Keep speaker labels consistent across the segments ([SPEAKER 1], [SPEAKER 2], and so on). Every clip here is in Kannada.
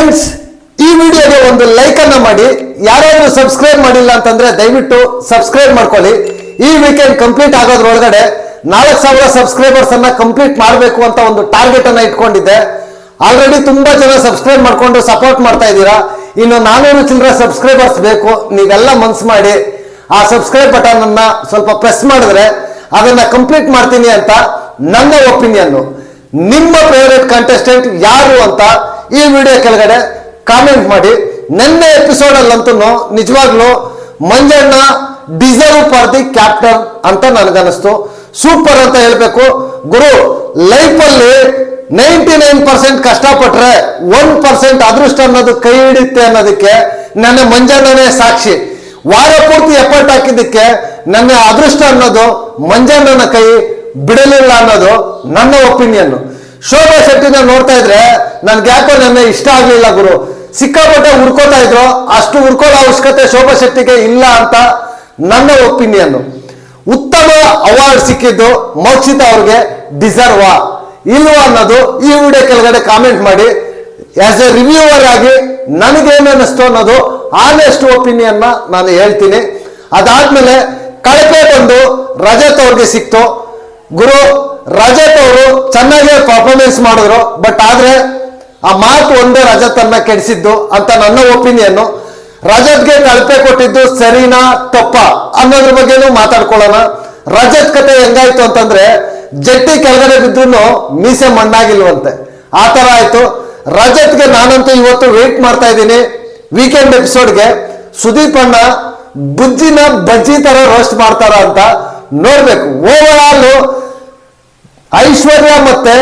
[SPEAKER 1] ಫ್ರೆಂಡ್ಸ್ ಈ ವಿಡಿಯೋಗೆ ಒಂದು ಲೈಕ್ ಅನ್ನ ಮಾಡಿ, ಯಾರಾದ್ರೂ ಸಬ್ಸ್ಕ್ರೈಬ್ ಮಾಡಿಲ್ಲ ಅಂತಂದ್ರೆ ದಯವಿಟ್ಟು ಸಬ್ಸ್ಕ್ರೈಬ್ ಮಾಡ್ಕೊಳ್ಳಿ. ಈ ವೀಕೆಂಡ್ ಕಂಪ್ಲೀಟ್ ಆಗೋದ್ರೊಳಗಡೆ ನಾಲ್ಕು ಸಾವಿರ ಸಬ್ಸ್ಕ್ರೈಬರ್ಸ್ ಅನ್ನ ಕಂಪ್ಲೀಟ್ ಮಾಡಬೇಕು ಅಂತ ಒಂದು ಟಾರ್ಗೆಟ್ ಅನ್ನ ಇಟ್ಕೊಂಡಿದ್ದೆ. ಆಲ್ರೆಡಿ ತುಂಬಾ ಜನ ಸಬ್ಸ್ಕ್ರೈಬ್ ಮಾಡ್ಕೊಂಡು ಸಪೋರ್ಟ್ ಮಾಡ್ತಾ ಇದ್ದೀರಾ. ಇನ್ನು ನಾನೂರು ಚಿಲ್ಲರೆ ಸಬ್ಸ್ಕ್ರೈಬರ್ಸ್ ಬೇಕು. ನೀವೆಲ್ಲ ಮನ್ಸು ಮಾಡಿ ಆ ಸಬ್ಸ್ಕ್ರೈಬ್ ಬಟನ್ ಅನ್ನ ಸ್ವಲ್ಪ ಪ್ರೆಸ್ ಮಾಡಿದ್ರೆ ಅದನ್ನ ಕಂಪ್ಲೀಟ್ ಮಾಡ್ತೀನಿ ಅಂತ ನನ್ನ ಒಪಿನಿಯನ್ ನಿಮ್ಮ ಫೇವರೇಟ್ ಕಂಟೆಸ್ಟೆಂಟ್ ಯಾರು ಅಂತ ಈ ವಿಡಿಯೋ ಕೆಳಗಡೆ ಕಾಮೆಂಟ್ ಮಾಡಿ. ನನ್ನ ಎಪಿಸೋಡ್ ಅಲ್ಲಂತೂ ನಿಜವಾಗ್ಲೂ Manjanna deserve for the captain ಅಂತ ನನಗನ್ನಿಸ್ತು. ಸೂಪರ್ ಅಂತ ಹೇಳ್ಬೇಕು. ಗುರು ಲೈಫ್ ಅಲ್ಲಿ ನೈಂಟಿ ನೈನ್ ಪರ್ಸೆಂಟ್ ಕಷ್ಟಪಟ್ರೆ ಒನ್ ಪರ್ಸೆಂಟ್ ಅದೃಷ್ಟ ಅನ್ನೋದು ಕೈ ಹಿಡಿಯುತ್ತೆ ಅನ್ನೋದಕ್ಕೆ ನನ್ನ ಮಂಜಣ್ಣನೇ ಸಾಕ್ಷಿ. ವಾರ ಪೂರ್ತಿ ಎಫರ್ಟ್ ಹಾಕಿದ್ದಕ್ಕೆ ನನ್ನ ಅದೃಷ್ಟ ಅನ್ನೋದು ಮಂಜಣ್ಣನ ಕೈ ಬಿಡಲಿಲ್ಲ ಅನ್ನೋದು ನನ್ನ ಒಪಿನಿಯನ್. ಶೋಭಾ ಶೆಟ್ಟಿನ ನೋಡ್ತಾ ಇದ್ರೆ ನನ್ಗೆ ಯಾಕೋ ನನ್ನ ಇಷ್ಟ ಆಗ್ಲಿಲ್ಲ ಗುರು. ಸಿಕ್ಕಾಪಟ್ಟೆ ಹುಡ್ಕೋತಾ ಇದ್ರು. ಅಷ್ಟು ಹುಡ್ಕೊಳ್ಳೋ ಅವಶ್ಯಕತೆ ಶೋಭಾ ಶೆಟ್ಟಿಗೆ ಇಲ್ಲ ಅಂತ ನನ್ನ ಒಪಿನಿಯನ್. ಉತ್ತಮ ಅವಾರ್ಡ್ ಸಿಕ್ಕಿದ್ದು ಮೋಕ್ಷಿತ ಅವ್ರಿಗೆ ಡಿಸರ್ವಾ. ಇಲ್ವಾ ಅನ್ನೋದು ಈ ವಿಡಿಯೋ ಕೆಳಗಡೆ ಕಾಮೆಂಟ್ ಮಾಡಿ. ಆಸ್ ಎ ರಿವ್ಯೂವರ್ ಆಗಿ ನನಗೇನು ಅನ್ನಿಸ್ತು ಅನ್ನೋದು ಆನೆಸ್ಟ್ ಒಪಿನಿಯನ್ನ ನಾನು ಹೇಳ್ತೀನಿ. ಅದಾದ್ಮೇಲೆ ಕಳಪೆ ಬಂದು ರಜತ್ ಅವ್ರಿಗೆ ಸಿಕ್ತು. ಗುರು ರಜತ್ ಅವರು ಚೆನ್ನಾಗಿ ಪರ್ಫಾರ್ಮೆನ್ಸ್ ಮಾಡಿದ್ರು. ಬಟ್ ಆದ್ರೆ ಆ ಮಾತು ಒಂದೇ ರಜತ್ ಅನ್ನ ಕೆಡಿಸಿದ್ದು ಅಂತ ನನ್ನ ಒಪಿನಿಯನ್ ರಜತ್ಗೆ ಕಳಪೆ ಕೊಟ್ಟಿದ್ದು ಸರಿನಾ ತಪ್ಪ ಅನ್ನೋದ್ರ ಬಗ್ಗೆನೂ ಮಾತಾಡ್ಕೊಳ್ಳೋಣ. ರಜತ್ ಕತೆ ಹೆಂಗಾಯ್ತು ಅಂತಂದ್ರೆ ಜಟ್ಟಿ ಕೆಳಗಡೆ ಬಿದ್ದು ಮೀಸೆ ಮಣ್ಣಾಗಿಲ್ವಂತೆ. ಆ ತರ ಆಯ್ತು. ರಜತ್ಗೆ ನಾನಂತೂ ಇವತ್ತು ವೇಟ್ ಮಾಡ್ತಾ ಇದ್ದೀನಿ. ವೀಕೆಂಡ್ ಎಪಿಸೋಡ್ಗೆ ಸುದೀಪ್ ಅಣ್ಣ ಬುಜ್ಜಿನ ಬಜ್ಜಿ ತರ ರೋಸ್ಟ್ ಮಾಡ್ತಾರ ಅಂತ ನೋಡ್ಬೇಕು. ಓವರ್ ಆಲ್ ಐಶ್ವರ್ಯ ಮತ್ತೆ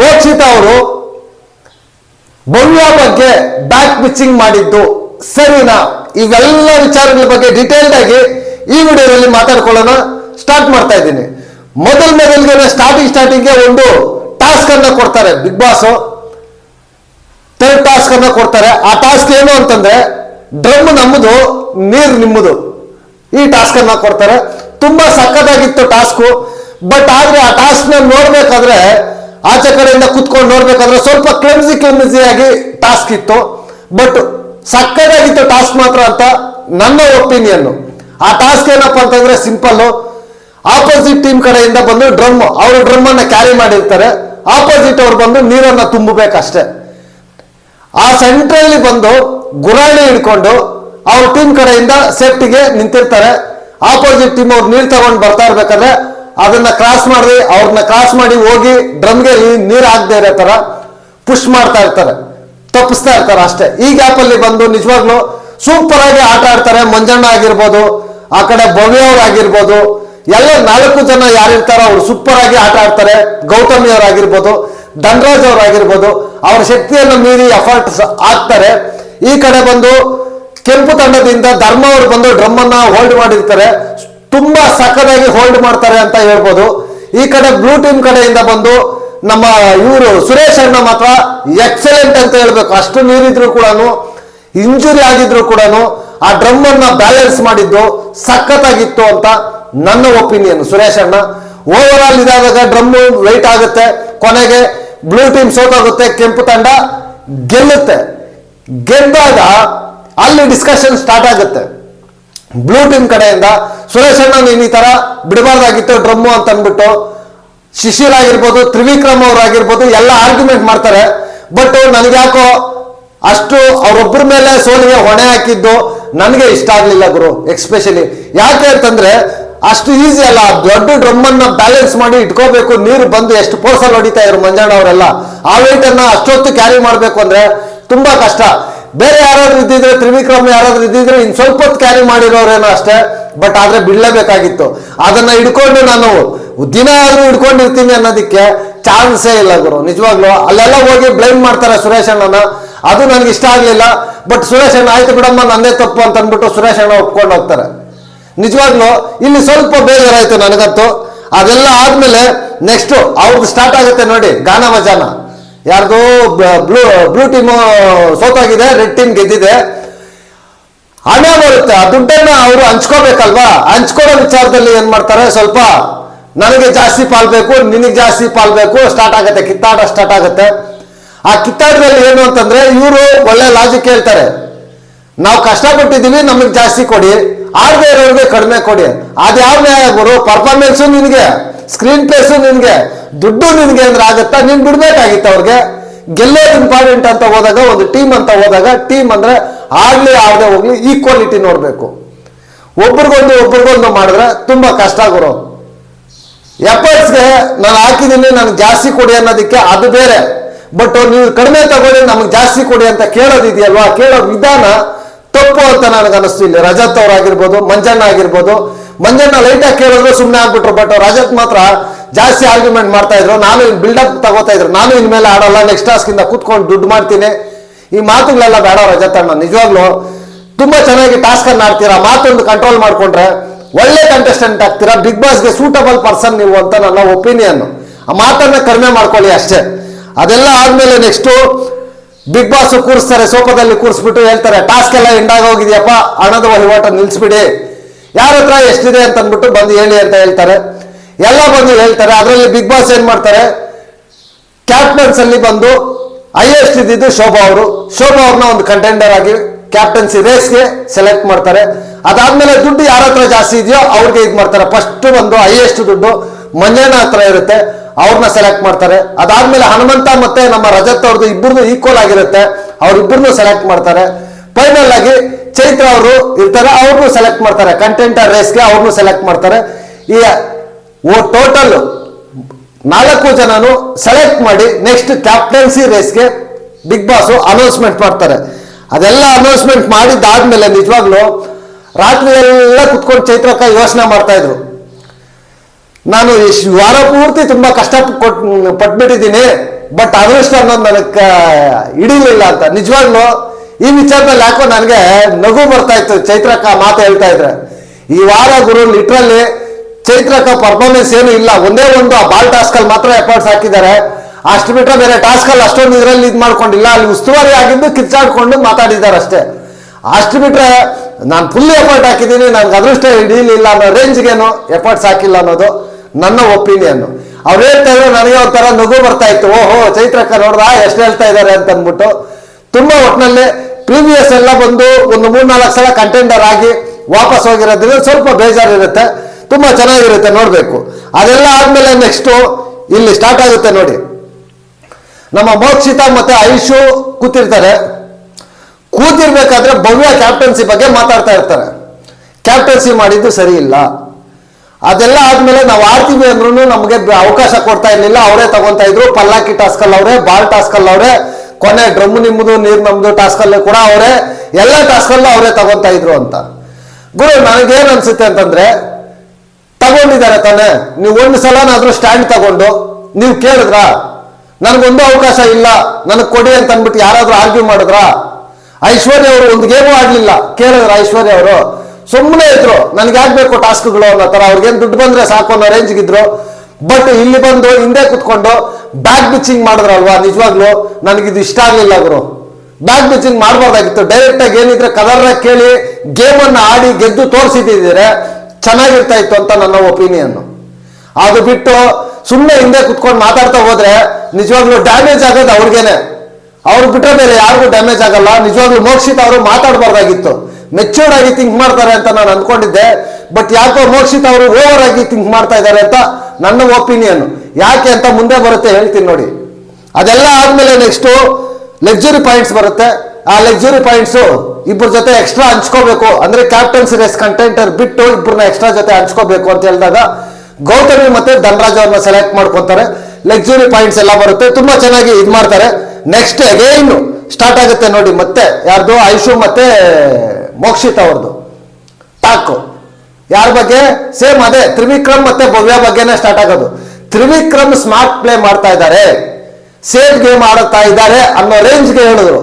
[SPEAKER 1] ಮೋಕ್ಷಿತ ಅವರು ಭವ್ಯ ಬಗ್ಗೆ ಬ್ಯಾಕ್ ಪಿಚ್ಚಿಂಗ್ ಮಾಡಿದ್ದು. ಸರಿನಾ? ಇವೆಲ್ಲ ವಿಚಾರಗಳ ಬಗ್ಗೆ ಡೀಟೇಲ್ಡ್ ಆಗಿ ಈ ವಿಡಿಯೋದಲ್ಲಿ ಮಾತಾಡ್ಕೊಳ್ಳೋಣ. ಸ್ಟಾರ್ಟ್ ಮಾಡ್ತಾ ಇದ್ದೀನಿ. ಮೊದಲ ಮೊದಲಿಗೆ ಸ್ಟಾರ್ಟಿಂಗ್ ಸ್ಟಾರ್ಟಿಂಗ್ಗೆ ಒಂದು ಟಾಸ್ಕ್ ಅನ್ನ ಕೊಡ್ತಾರೆ. ಬಿಗ್ ಬಾಸ್ ಥರ್ಡ್ ಟಾಸ್ಕ್ ಅನ್ನ ಕೊಡ್ತಾರೆ. ಆ ಟಾಸ್ಕ್ ಏನು ಅಂತಂದ್ರೆ ಡ್ರಮ್ ನಮ್ಮದು ನೀರ್ ನಿಮ್ಮದು ಈ ಟಾಸ್ಕ್ ಅನ್ನ ಕೊಡ್ತಾರೆ. ತುಂಬಾ ಸಕ್ಕತ್ತಾಗಿತ್ತು ಟಾಸ್ಕು ಬಟ್ ಆದ್ರೆ ಆ ಟಾಸ್ಕ್ ನೋಡ್ಬೇಕಾದ್ರೆ ಆಚೆ ಕಡೆಯಿಂದ ಕುತ್ಕೊಂಡು ನೋಡ್ಬೇಕಾದ್ರೆ ಸ್ವಲ್ಪ ಕ್ಲಮ್ಸಿ ಕ್ಲಮ್ಸಿ ಆಗಿ ಟಾಸ್ಕ್ ಇತ್ತು. ಬಟ್ ಸಕ್ಕದಾಗಿತ್ತು ಟಾಸ್ಕ್ ಮಾತ್ರ ಅಂತ ನನ್ನ ಒಪಿನಿಯನ್ ಆ ಟಾಸ್ಕ್ ಏನಪ್ಪ ಅಂತಂದ್ರೆ ಸಿಂಪಲ್ ಆಪೋಸಿಟ್ ಟೀಮ್ ಕಡೆಯಿಂದ ಬಂದು ಡ್ರಮ್ ಅವರು ಡ್ರಮ್ ಅನ್ನ ಕ್ಯಾರಿ ಮಾಡಿರ್ತಾರೆ. ಆಪೋಸಿಟ್ ಅವ್ರು ಬಂದು ನೀರನ್ನ ತುಂಬಬೇಕಷ್ಟೇ. ಆ ಸೆಂಟ್ರಲ್ಲಿ ಬಂದು ಗುರಾಣಿ ಹಿಡ್ಕೊಂಡು ಅವ್ರ ಟೀಮ್ ಕಡೆಯಿಂದ ಸೇಫ್ಟಿಗೆ ನಿಂತಿರ್ತಾರೆ. ಆಪೋಸಿಟ್ ಟೀಮ್ ಅವ್ರು ನೀರು ತಗೊಂಡು ಬರ್ತಾ ಇರ್ಬೇಕಾದ್ರೆ ಅದನ್ನ ಕ್ರಾಸ್ ಮಾಡಿ ಅವ್ರನ್ನ ಕ್ರಾಸ್ ಮಾಡಿ ಹೋಗಿ ಡ್ರಮ್ಗೆ ನೀರು ಹಾಕದೇ ಇರೋ ತರ ಪುಷ್ ಮಾಡ್ತಾ ಇರ್ತಾರೆ, ತಪ್ಪಿಸ್ತಾ ಇರ್ತಾರೆ ಅಷ್ಟೇ. ಈ ಗ್ಯಾಪ್ ಅಲ್ಲಿ ಬಂದು ನಿಜವಾಗ್ಲು ಸೂಪರ್ ಆಗಿ ಆಟ ಆಡ್ತಾರೆ. ಮಂಜಣ್ಣ ಆಗಿರ್ಬೋದು, ಆ ಕಡೆ ಭವ್ಯ ಆಗಿರ್ಬೋದು, ಎಲ್ಲ ನಾಲ್ಕು ಜನ ಯಾರಿರ್ತಾರೋ ಅವ್ರು ಸೂಪರ್ ಆಗಿ ಆಟ ಆಡ್ತಾರೆ. ಗೌತಮಿ ಅವರಾಗಿರ್ಬೋದು ಧನರಾಜ್ ಅವರಾಗಿರ್ಬೋದು ಅವ್ರ ಶಕ್ತಿಯನ್ನು ಮೀರಿ ಎಫರ್ಟ್ಸ್ ಹಾಕ್ತಾರೆ. ಈ ಕಡೆ ಬಂದು ಕೆಂಪು ತಂಡದಿಂದ ಧರ್ಮ ಅವರು ಬಂದು ಡ್ರಮ್ ಅನ್ನ ಹೋಲ್ಡ್ ಮಾಡಿರ್ತಾರೆ. ತುಂಬಾ ಸಕ್ಕದಾಗಿ ಹೋಲ್ಡ್ ಮಾಡ್ತಾರೆ ಅಂತ ಹೇಳ್ಬೋದು. ಈ ಕಡೆ ಬ್ಲೂ ಟೀಮ್ ಕಡೆಯಿಂದ ಬಂದು ನಮ್ಮ ಇವರು ಸುರೇಶ್ ಅಣ್ಣ ಮಾತ್ರ ಎಕ್ಸಲೆಂಟ್ ಅಂತ ಹೇಳ್ಬೇಕು. ಅಷ್ಟು ನೀರಿದ್ರು ಕೂಡ ಇಂಜುರಿ ಆಗಿದ್ರು ಕೂಡ ಆ ಡ್ರಮ್ ಅನ್ನ ಬ್ಯಾಲೆನ್ಸ್ ಮಾಡಿದ್ದು ಸಖತ್ತಾಗಿತ್ತು ಅಂತ ನನ್ನ ಒಪಿನಿಯನ್ ಸುರೇಶ್ ಅಣ್ಣ ಓವರ್ ಆಲ್ ಇದಾದಾಗ ಡ್ರಮ್ ವೆಯ್ಟ್ ಆಗುತ್ತೆ. ಕೊನೆಗೆ ಬ್ಲೂ ಟೀಮ್ ಸೋತಾಗುತ್ತೆ, ಕೆಂಪು ತಂಡ ಗೆಲ್ಲುತ್ತೆ. ಗೆದ್ದಾಗ ಅಲ್ಲಿ ಡಿಸ್ಕಷನ್ ಸ್ಟಾರ್ಟ್ ಆಗುತ್ತೆ. ಬ್ಲೂ ಟೀಮ್ ಕಡೆಯಿಂದ ಸುರೇಶ್ ಅಣ್ಣ ನೀನು ಈ ತರ ಬಿಡಬಾರ್ದಾಗಿತ್ತು ಡ್ರಮ್ಮು ಅಂತ ಅಂದ್ಬಿಟ್ಟು. ಶಿಶಿರ್ ಆಗಿರ್ಬೋದು, ತ್ರಿವಿಕ್ರಮ್ ಅವ್ರಾಗಿರ್ಬೋದು, ಎಲ್ಲ ಆರ್ಗ್ಯುಮೆಂಟ್ ಮಾಡ್ತಾರೆ. ಬಟ್ ನನಗ್ಯಾಕೋ ಅಷ್ಟು ಅವರೊಬ್ಬರ ಮೇಲೆ ಸೋಲಿಗೆ ಹೊಣೆ ಹಾಕಿದ್ದು ನನಗೆ ಇಷ್ಟ ಆಗಲಿಲ್ಲ ಗುರು, ಎಕ್ಸ್ಪೆಷಲಿ. ಯಾಕೆ ಅಂತಂದ್ರೆ, ಅಷ್ಟು ಈಸಿ ಅಲ್ಲ, ದೊಡ್ಡ ಡ್ರಮ್ ಅನ್ನ ಬ್ಯಾಲೆನ್ಸ್ ಮಾಡಿ ಇಟ್ಕೋಬೇಕು, ನೀರು ಬಂದು ಎಷ್ಟು ಪೋರ್ಸಲ್ಲಿ ಹೊಡಿತಾ ಇದ್ರು ಮಂಜಣ್ಣ ಅವರೆಲ್ಲ ಆ weight ಅನ್ನ ಅಷ್ಟೊತ್ತು ಕ್ಯಾರಿ ಮಾಡಬೇಕು ಅಂದ್ರೆ ತುಂಬಾ ಕಷ್ಟ. ಬೇರೆ ಯಾರಾದ್ರೂ ಇದ್ದಿದ್ರೆ, ತ್ರಿವಿಕ್ರಮ್ ಯಾರಾದ್ರೂ ಇದ್ದಿದ್ರೆ ಇನ್ ಸ್ವಲ್ಪ ಹೊತ್ತು ಕ್ಯಾರಿ ಮಾಡಿರೋರೇನೋ ಅಷ್ಟೇ ಬಟ್ ಆದ್ರೆ ಬಿಡ್ಲೇಬೇಕಾಗಿತ್ತು ಅದನ್ನ ಹಿಡ್ಕೊಂಡು ನಾನು ದಿನ ಆದ್ರೂ ಹಿಡ್ಕೊಂಡಿರ್ತೀನಿ ಅನ್ನೋದಕ್ಕೆ ಚಾನ್ಸೇ ಇಲ್ಲ ಗುರು. ನಿಜವಾಗ್ಲು ಅಲ್ಲೆಲ್ಲ ಹೋಗಿ ಬ್ಲೇಮ್ ಮಾಡ್ತಾರೆ ಸುರೇಶ್ ಅಣ್ಣನ. ಅದು ನನ್ಗೆ ಇಷ್ಟ ಆಗ್ಲಿಲ್ಲ ಬಟ್ ಸುರೇಶ್ ಅಣ್ಣ, ಆಯ್ತು ಬಿಡಮ್ಮ, ನಂದೇ ತಪ್ಪು ಅಂತ ಅಂದ್ಬಿಟ್ಟು ಸುರೇಶ್ ಅಣ್ಣ ಒಪ್ಕೊಂಡು ಹೋಗ್ತಾರೆ. ನಿಜವಾಗ್ಲು ಇಲ್ಲಿ ಸ್ವಲ್ಪ ಬೇಜಾರಾಯ್ತು ನನಗಂತೂ. ಅದೆಲ್ಲ ಆದ್ಮೇಲೆ ನೆಕ್ಸ್ಟ್ ಅವ್ರದ್ದು ಸ್ಟಾರ್ಟ್ ಆಗುತ್ತೆ ನೋಡಿ, ಗಾನ ಮಜಾನ ಯಾರ್ದು ಬ್ಲೂ ಬ್ಲೂ ಟೀಮ್ ಸೋತಾಗಿದೆ, ರೆಡ್ ಟೀಮ್ ಗೆದ್ದಿದೆ. ಹಣ ಬರುತ್ತೆ, ಆ ದುಡ್ಡನ್ನ ಅವರು ಹಂಚ್ಕೋಬೇಕಲ್ವಾ? ಹಂಚ್ಕೊಡೋ ವಿಚಾರದಲ್ಲಿ ಏನ್ ಮಾಡ್ತಾರೆ? ಸ್ವಲ್ಪ ನನಗೆ ಜಾಸ್ತಿ ಪಾಲ್ಬೇಕು ನಿನಗೆ ಜಾಸ್ತಿ ಪಾಲ್ಬೇಕು ಸ್ಟಾರ್ಟ್ ಆಗುತ್ತೆ ಕಿತ್ತಾಟ ಸ್ಟಾರ್ಟ್ ಆಗುತ್ತೆ. ಆ ಕಿತ್ತಾಟದಲ್ಲಿ ಏನು ಅಂತಂದ್ರೆ ಇವರು ಒಳ್ಳೆ ಲಾಜಿಕ್ ಹೇಳ್ತಾರೆ. ನಾವು ಕಷ್ಟಪಟ್ಟಿದ್ದೀವಿ, ನಮಗೆ ಜಾಸ್ತಿ ಕೊಡಿ. ಆಡದೇ ಇರೋರಿಗೆ ಕಡಿಮೆ ಕೊಡಿ. ಅದ್ಯಾವ ನ್ಯಾಯ ಗುರು? ಪರ್ಫಾರ್ಮೆನ್ಸು ನಿನಗೆ ಸ್ಕ್ರೀನ್ ಪ್ಲೇಸು ನಿನಗೆ, ದುಡ್ಡು ನಿನಗೆ ಅಂದ್ರೆ ಆಗುತ್ತಾ? ನೀನು ಬಿಡ್ಬೇಕಾಗಿತ್ತು ಅವ್ರಿಗೆ. ಗೆಲ್ಲೋದು ಇಂಪಾರ್ಟೆಂಟ್ ಅಂತ ಹೋದಾಗ, ಒಂದು ಟೀಮ್ ಅಂತ ಹೋದಾಗ ಟೀಮ್ ಅಂದ್ರೆ ಆಗ್ಲಿ ಆಗದೆ ಹೋಗ್ಲಿ ಈಕ್ವಾಲಿಟಿ ನೋಡಬೇಕು. ಒಬ್ರಿಗೊಂದು ಒಬ್ರಿಗೊಂದು ಮಾಡಿದ್ರೆ ತುಂಬಾ ಕಷ್ಟ ಗುರು. ಎಫರ್ಟ್ಸ್ಗೆ ನಾನು ಹಾಕಿದ್ದೀನಿ, ನನಗೆ ಜಾಸ್ತಿ ಕೊಡಿ ಅನ್ನೋದಕ್ಕೆ ಅದು ಬೇರೆ. ಬಟ್ ನೀವು ಕಡಿಮೆ ತಗೊಳ್ಳಿ, ನಮಗೆ ಜಾಸ್ತಿ ಕೊಡಿ ಅಂತ ಕೇಳೋದಿದೆಯಲ್ವಾ? ಕೇಳೋ ವಿಧಾನ ತಪ್ಪು ಅಂತ ನನಗೆ ಅನಿಸ್ತು ಇಲ್ಲಿ. ರಜತ್ ಅವ್ರಾಗಿರ್ಬೋದು, ಮಂಜಣ್ಣ ಆಗಿರ್ಬೋದು. ಮಂಜಣ್ಣ ಲೈಟಾಗಿ ಕೇಳಿದ್ರು ಸುಮ್ಮನೆ ಆಗ್ಬಿಟ್ರು ಬಟ್ ರಜತ್ ಮಾತ್ರ ಜಾಸ್ತಿ ಆರ್ಗ್ಯುಮೆಂಟ್ ಮಾಡ್ತಾ ಇದ್ರು. ನಾನು ಬಿಲ್ಡಪ್ ತಗೋತಾ ಇದ್ರು. ನಾನು ಇನ್ಮೇಲೆ ಆಡಲ್ಲ ನೆಕ್ಸ್ಟ್ ಟಾಸ್ಕಿಂದ ಕೂತ್ಕೊಂಡು ದುಡ್ಡು ಮಾಡ್ತೀನಿ. ಈ ಮಾತುಗಳೆಲ್ಲ ಬೇಡ ರಜತ್ ಅಣ್ಣ, ನಿಜವಾಗ್ಲೂ. ತುಂಬಾ ಚೆನ್ನಾಗಿ ಟಾಸ್ಕ್ ಅನ್ನ ಆಡ್ತೀರಾ, ಮಾತೊಂದು ಕಂಟ್ರೋಲ್ ಮಾಡ್ಕೊಂಡ್ರೆ ಒಳ್ಳೆ ಕಂಟೆಸ್ಟೆಂಟ್ ಆಗ್ತೀರಾ ಬಿಗ್ ಬಾಸ್ಗೆ ಸೂಟಬಲ್ ಪರ್ಸನ್ ನೀವು ಅಂತ ನನ್ನ ಒಪಿನಿಯನ್ ಆ ಮಾತನ್ನ ಕಡಿಮೆ ಮಾಡ್ಕೊಳ್ಳಿ ಅಷ್ಟೇ. ಅದೆಲ್ಲ ಆದ್ಮೇಲೆ ನೆಕ್ಸ್ಟು ಬಿಗ್ ಬಾಸ್ ಕೂರಿಸ್ತಾರೆ, ಸೋಫಾದಲ್ಲಿ ಕೂರಿಸ್ಬಿಟ್ಟು ಹೇಳ್ತಾರೆ, ಟಾಸ್ಕ್ ಎಲ್ಲ ಎಂಡಾಗ ಹೋಗಿದ್ಯಪ್ಪ, ಹಣದ ವಹಿವಾಟ ನಿಲ್ಸ್ಬಿಡಿ. ಯಾರ ಹತ್ರ ಎಷ್ಟಿದೆ ಅಂತ ಅಂದ್ಬಿಟ್ಟು ಬಂದು ಹೇಳಿ ಅಂತ ಹೇಳ್ತಾರೆ. ಎಲ್ಲ ಬಂದು ಹೇಳ್ತಾರೆ, ಅದರಲ್ಲಿ ಬಿಗ್ ಬಾಸ್ ಏನ್ ಮಾಡ್ತಾರೆ? ಕ್ಯಾಪ್ಟನ್ಸ್ ಅಲ್ಲಿ ಬಂದು ಹೈಯೆಸ್ಟ್ ಇದ್ದಿದ್ದು ಶೋಭಾ ಅವರು. ಶೋಭಾ ಅವ್ರನ್ನ ಒಂದು ಕಂಟೆಂಡರ್ ಆಗಿ ಕ್ಯಾಪ್ಟನ್ಸಿ ರೇಸ್ಗೆ ಸೆಲೆಕ್ಟ್ ಮಾಡ್ತಾರೆ. ಅದಾದ್ಮೇಲೆ ದುಡ್ಡು ಯಾರ ಹತ್ರ ಜಾಸ್ತಿ ಇದೆಯೋ ಅವ್ರಿಗೆ ಇದು ಮಾಡ್ತಾರೆ. ಫಸ್ಟ್ ಒಂದು ಹೈಯೆಸ್ಟ್ ದುಡ್ಡು ಮಂಜಣ್ಣ ಹತ್ರ ಇರುತ್ತೆ. ಅವ್ರನ್ನ ಸೆಲೆಕ್ಟ್ ಮಾಡ್ತಾರೆ. ಅದಾದ್ಮೇಲೆ ಹನುಮಂತ ಮತ್ತೆ ನಮ್ಮ ರಜತ್ ಅವ್ರದ್ದು ಇಬ್ಬರದು ಈಕ್ವಲ್ ಆಗಿರುತ್ತೆ. ಅವ್ರಿಬ್ಬರನ್ನು ಸೆಲೆಕ್ಟ್ ಮಾಡ್ತಾರೆ. ಫೈನಲ್ ಆಗಿ ಚೈತ್ರ ಅವರು ಇರ್ತಾರೆ ಅವ್ರನ್ನು ಸೆಲೆಕ್ಟ್ ಮಾಡ್ತಾರೆ. ಕಂಟೆಂಟರ್ ರೇಸ್ಗೆ ಅವ್ರನ್ನು ಸೆಲೆಕ್ಟ್ ಮಾಡ್ತಾರೆ. ಈ, ಓ ಟೋಟಲ್ ನಾಲ್ಕು ಜನನು ಸೆಲೆಕ್ಟ್ ಮಾಡಿ ನೆಕ್ಸ್ಟ್ ಕ್ಯಾಪ್ಟನ್ಸಿ ರೇಸ್ಗೆ ಬಿಗ್ ಬಾಸ್ ಅನೌನ್ಸ್ಮೆಂಟ್ ಮಾಡ್ತಾರೆ. ಅದೆಲ್ಲ ಅನೌನ್ಸ್ಮೆಂಟ್ ಮಾಡಿದ್ದಾದ್ಮೇಲೆ ನಿಜವಾಗ್ಲೂ ರಾತ್ರಿ ಎಲ್ಲ ಕುತ್ಕೊಂಡು ಚೈತ್ರಕ್ಕ ಯೋಚನೆ ಮಾಡ್ತಾ ಇದ್ರು. ನಾನು ಈ ವಾರ ಪೂರ್ತಿ ತುಂಬಾ ಕಷ್ಟ ಪಟ್ಬಿಟ್ಟಿದ್ದೀನಿ ಬಟ್ ಅದೃಷ್ಟ ಅನ್ನೋದು ನನಗೆ ಹಿಡಿಲಿಲ್ಲ ಅಂತ. ನಿಜವಾಗ್ಲೂ ಈ ವಿಚಾರದಲ್ಲಿ ಯಾಕೋ ನನಗೆ ನಗು ಬರ್ತಾ ಇತ್ತು. ಚೈತ್ರಕ್ಕ ಮಾತು ಹೇಳ್ತಾ ಇದ್ರೆ. ಈ ವಾರ ಗುರು ಲಿಟ್ರಲ್ಲಿ ಚೈತ್ರಕ್ಕ ಪರ್ಫಾರ್ಮೆನ್ಸ್ ಏನು ಇಲ್ಲ. ಒಂದೇ ಒಂದು ಆ ಬಾಲ್ ಟಾಸ್ಕ್ ಅಲ್ಲಿ ಮಾತ್ರ ಎಫರ್ಟ್ಸ್ ಹಾಕಿದ್ದಾರೆ. ಅಷ್ಟು ಬಿಟ್ಟರೆ ಬೇರೆ ಟಾಸ್ಕ್ ಅಲ್ಲಿ ಅಷ್ಟೊಂದು ಇದರಲ್ಲಿ ಇದು ಮಾಡ್ಕೊಂಡಿಲ್ಲ. ಅಲ್ಲಿ ಉಸ್ತುವಾರಿ ಆಗಿದ್ದು ಕಿಚ್ಚಾಡ್ಕೊಂಡು ಮಾತಾಡಿದ್ದಾರೆ ಅಷ್ಟೇ. ಅಷ್ಟು ಬಿಟ್ಟರೆ ನಾನು ಫುಲ್ ಎಫರ್ಟ್ ಹಾಕಿದ್ದೀನಿ. ನನ್ಗೆ ಅದೃಷ್ಟ ಹಿಡಿಯಲಿಲ್ಲ ಅನ್ನೋ ರೇಂಜ್ಗೇನು ಎಫರ್ಟ್ಸ್ ಹಾಕಿಲ್ಲ ಅನ್ನೋದು. ನನ್ನ ಒಪಿನಿಯನ್. ಅವ್ರು ಹೇಳ್ತಾ ಇದ್ರು, ನನಗೆ ಒಂಥರ ನಗು ಬರ್ತಾ ಇತ್ತು. ಓಹೋ, ಚೈತ್ರಕ್ಕ ನೋಡ್ದ, ಎಷ್ಟು ಹೇಳ್ತಾ ಇದ್ದಾರೆ ಅಂತ ಅಂದ್ಬಿಟ್ಟು ತುಂಬಾ ಒಟ್ಟಿನಲ್ಲಿ ಪ್ರೀವಿಯಸ್ ಎಲ್ಲ ಬಂದು ಒಂದು ಮೂರ್ನಾಲ್ಕು ಸಲ ಕಂಟೆಂಡರ್ ಆಗಿ ವಾಪಸ್ ಹೋಗಿರೋದ್ರಿಂದ ಸ್ವಲ್ಪ ಬೇಜಾರಿರುತ್ತೆ. ತುಂಬಾ ಚೆನ್ನಾಗಿರುತ್ತೆ ನೋಡ್ಬೇಕು. ಅದೆಲ್ಲ ಆದ್ಮೇಲೆ ನೆಕ್ಸ್ಟು ಇಲ್ಲಿ ಸ್ಟಾರ್ಟ್ ಆಗುತ್ತೆ ನೋಡಿ. ನಮ್ಮ ಮೋಕ್ಷಿತಾ ಮತ್ತೆ ಐಶು ಕೂತಿರ್ತಾರೆ. ಕೂತಿರ್ಬೇಕಾದ್ರೆ ಭವ್ಯ ಕ್ಯಾಪ್ಟನ್ಸಿ ಬಗ್ಗೆ ಮಾತಾಡ್ತಾ ಇರ್ತಾರೆ. ಕ್ಯಾಪ್ಟನ್ಸಿ ಮಾಡಿದ್ದು ಸರಿ ಇಲ್ಲ. ಅದೆಲ್ಲ ಆದ್ಮೇಲೆ ನಾವು ಆಡ್ತೀವಿ ಅಂದ್ರೂ ನಮಗೆ ಅವಕಾಶ ಕೊಡ್ತಾ ಇರ್ಲಿಲ್ಲ. ಅವರೇ ತಗೊಂತಾ ಇದ್ರು. ಪಲ್ಲಾಕಿ ಟಾಸ್ಕಲ್ ಅವರೇ, ಬಾಲ್ ಟಾಸ್ಕಲ್ ಅವರೇ, ಕೊನೆ ಡ್ರಮ್ ನಿಮ್ಮದು ನೀರ್ ನಮ್ದು ಟಾಸ್ಕಲ್ ಕೂಡ ಅವರೇ, ಎಲ್ಲ ಟಾಸ್ಕಲ್ಲೂ ಅವರೇ ತಗೊಂತಾ ಇದ್ರು ಅಂತ. ಗುರು, ನನಗೇನ್ ಅನ್ಸುತ್ತೆ ಅಂತಂದ್ರೆ, ತಗೊಂಡಿದ್ದಾರೆ ತಾನೆ. ನೀವು ಒಂದು ಸಲನಾದ್ರೂ ಸ್ಟ್ಯಾಂಡ್ ತಗೊಂಡು, ನೀವು ಕೇಳಿದ್ರ? ನನಗೊಂದು ಅವಕಾಶ ಇಲ್ಲ. ನನಗೆ ಕೊಡಿ ಅಂತ ಅಂದ್ಬಿಟ್ಟು ಯಾರಾದ್ರೂ ಆರ್ಗ್ಯೂ ಮಾಡಿದ್ರ? ಐಶ್ವರ್ಯ ಅವರು ಒಂದು ಗೇಮು ಆಡ್ಲಿಲ್ಲ. ಕೇಳಿದ್ರ ಐಶ್ವರ್ಯ ಅವರು? ಸುಮ್ಮನೆ ಇದ್ರು. ನನ್ಗೆ ಬೇಕು ಟಾಸ್ಕ್ಗಳು ಅನ್ನೋ ತರ ಅವ್ರಿಗೇನು ದುಡ್ಡು ಬಂದ್ರೆ ಸಾಕು ಅನ್ನೋ ರೇಂಜ್ಗಿದ್ರು ಬಟ್ ಇಲ್ಲಿ ಬಂದು ಹಿಂದೆ ಕುತ್ಕೊಂಡು ಬ್ಯಾಕ್ ಬಿಚ್ಚಿಂಗ್ ಮಾಡಿದ್ರಲ್ವಾ? ನಿಜವಾಗ್ಲು? ನನಗಿದು ಇಷ್ಟ ಆಗ್ಲಿಲ್ಲ ಗುರು. ಬ್ಯಾಕ್ ಬಿಚ್ಚಿಂಗ್ ಮಾಡಬಾರ್ದಾಗಿತ್ತು. ಡೈರೆಕ್ಟ್ ಆಗಿ ಏನಿದ್ರೆ ಕಲರ್ನ ಕೇಳಿ ಗೇಮ್ ಅನ್ನ ಆಡಿ ಗೆದ್ದು ತೋರಿಸಿದ್ರೆ ಚೆನ್ನಾಗಿರ್ತಾ ಇತ್ತು ಅಂತ ನನ್ನ ಒಪಿನಿಯನ್ ಅದು ಬಿಟ್ಟು ಸುಮ್ಮನೆ ಹಿಂದೆ ಕುತ್ಕೊಂಡು ಮಾತಾಡ್ತಾ ಹೋದ್ರೆ ನಿಜವಾಗ್ಲೂ ಡ್ಯಾಮೇಜ್ ಆಗೋದು ಅವ್ರಿಗೇನೆ. ಅವ್ರು ಬಿಟ್ಟರೆ ಬೇರೆ ಯಾರಿಗೂ ಡ್ಯಾಮೇಜ್ ಆಗಲ್ಲ. ನಿಜವಾಗ್ಲೂ ಮೋಕ್ಷಿತ್ ಅವರು ಮಾತಾಡಬಾರ್ದಾಗಿತ್ತು. ಮೆಚೂರ್ಡ್ ಆಗಿ ಥಿಂಕ್ ಮಾಡ್ತಾರೆ ಅಂತ ನಾನು ಅನ್ಕೊಂಡಿದ್ದೆ ಬಟ್ ಯಾಕೋ ಮೋಕ್ಷಿತ್ ಅವರು ಓವರ್ ಆಗಿ ಥಿಂಕ್ ಮಾಡ್ತಾ ಇದ್ದಾರೆ ಅಂತ ನನ್ನ ಒಪಿನಿಯನ್ ಯಾಕೆ ಅಂತ ಮುಂದೆ ಬರುತ್ತೆ ಹೇಳ್ತೀನಿ ನೋಡಿ. ಅದೆಲ್ಲ ಆದ್ಮೇಲೆ ನೆಕ್ಸ್ಟು ಲಕ್ಸುರಿ ಪಾಯಿಂಟ್ಸ್ ಬರುತ್ತೆ. ಆ ಲಕ್ಸುರಿ ಪಾಯಿಂಟ್ಸು ಇಬ್ಬರ ಜೊತೆ ಎಕ್ಸ್ಟ್ರಾ ಹಂಚ್ಕೋಬೇಕು. ಅಂದ್ರೆ ಕ್ಯಾಪ್ಟನ್ ರೇಸ್ ಕಂಟೆಂಟರ್ ಬಿಟ್ಟು ಇಬ್ಬರನ್ನ ಎಕ್ಸ್ಟ್ರಾ ಜೊತೆ ಹಂಚ್ಕೋಬೇಕು ಅಂತ ಹೇಳಿದಾಗ ಗೌತಮಿ ಮತ್ತೆ ಧನರಾಜ್ ಅವ್ರನ್ನ ಸೆಲೆಕ್ಟ್ ಮಾಡ್ಕೊತಾರೆ. ಲಕ್ಸುರಿ ಪಾಯಿಂಟ್ಸ್ ಎಲ್ಲ ಬರುತ್ತೆ. ತುಂಬಾ ಚೆನ್ನಾಗಿ ಇದು ಮಾಡ್ತಾರೆ. ನೆಕ್ಸ್ಟ್ ಅಗೇನ್ ಸ್ಟಾರ್ಟ್ ಆಗುತ್ತೆ ನೋಡಿ ಮತ್ತೆ. ಯಾರ್ದು? ಐಶು ಮತ್ತೆ ಮೋಕ್ಷಿತ್ ಅವ್ರದ್ದು ಟಾಕು ಯಾರ ಬಗ್ಗೆ? ಸೇಮ್ ಅದೇ, ತ್ರಿವಿಕ್ರಮ್ ಮತ್ತೆ ಭವ್ಯ ಬಗ್ಗೆನೇ ಸ್ಟಾರ್ಟ್ ಆಗೋದು. ತ್ರಿವಿಕ್ರಮ್ ಸ್ಮಾರ್ಟ್ ಪ್ಲೇ ಮಾಡ್ತಾ ಇದ್ದಾರೆ. ಸೇಫ್ ಗೇಮ್ ಆಡುತ್ತಾ ಇದ್ದಾರೆ ಅನ್ನೋ ರೇಂಜ್ಗೆ ಹೇಳಿದ್ರು.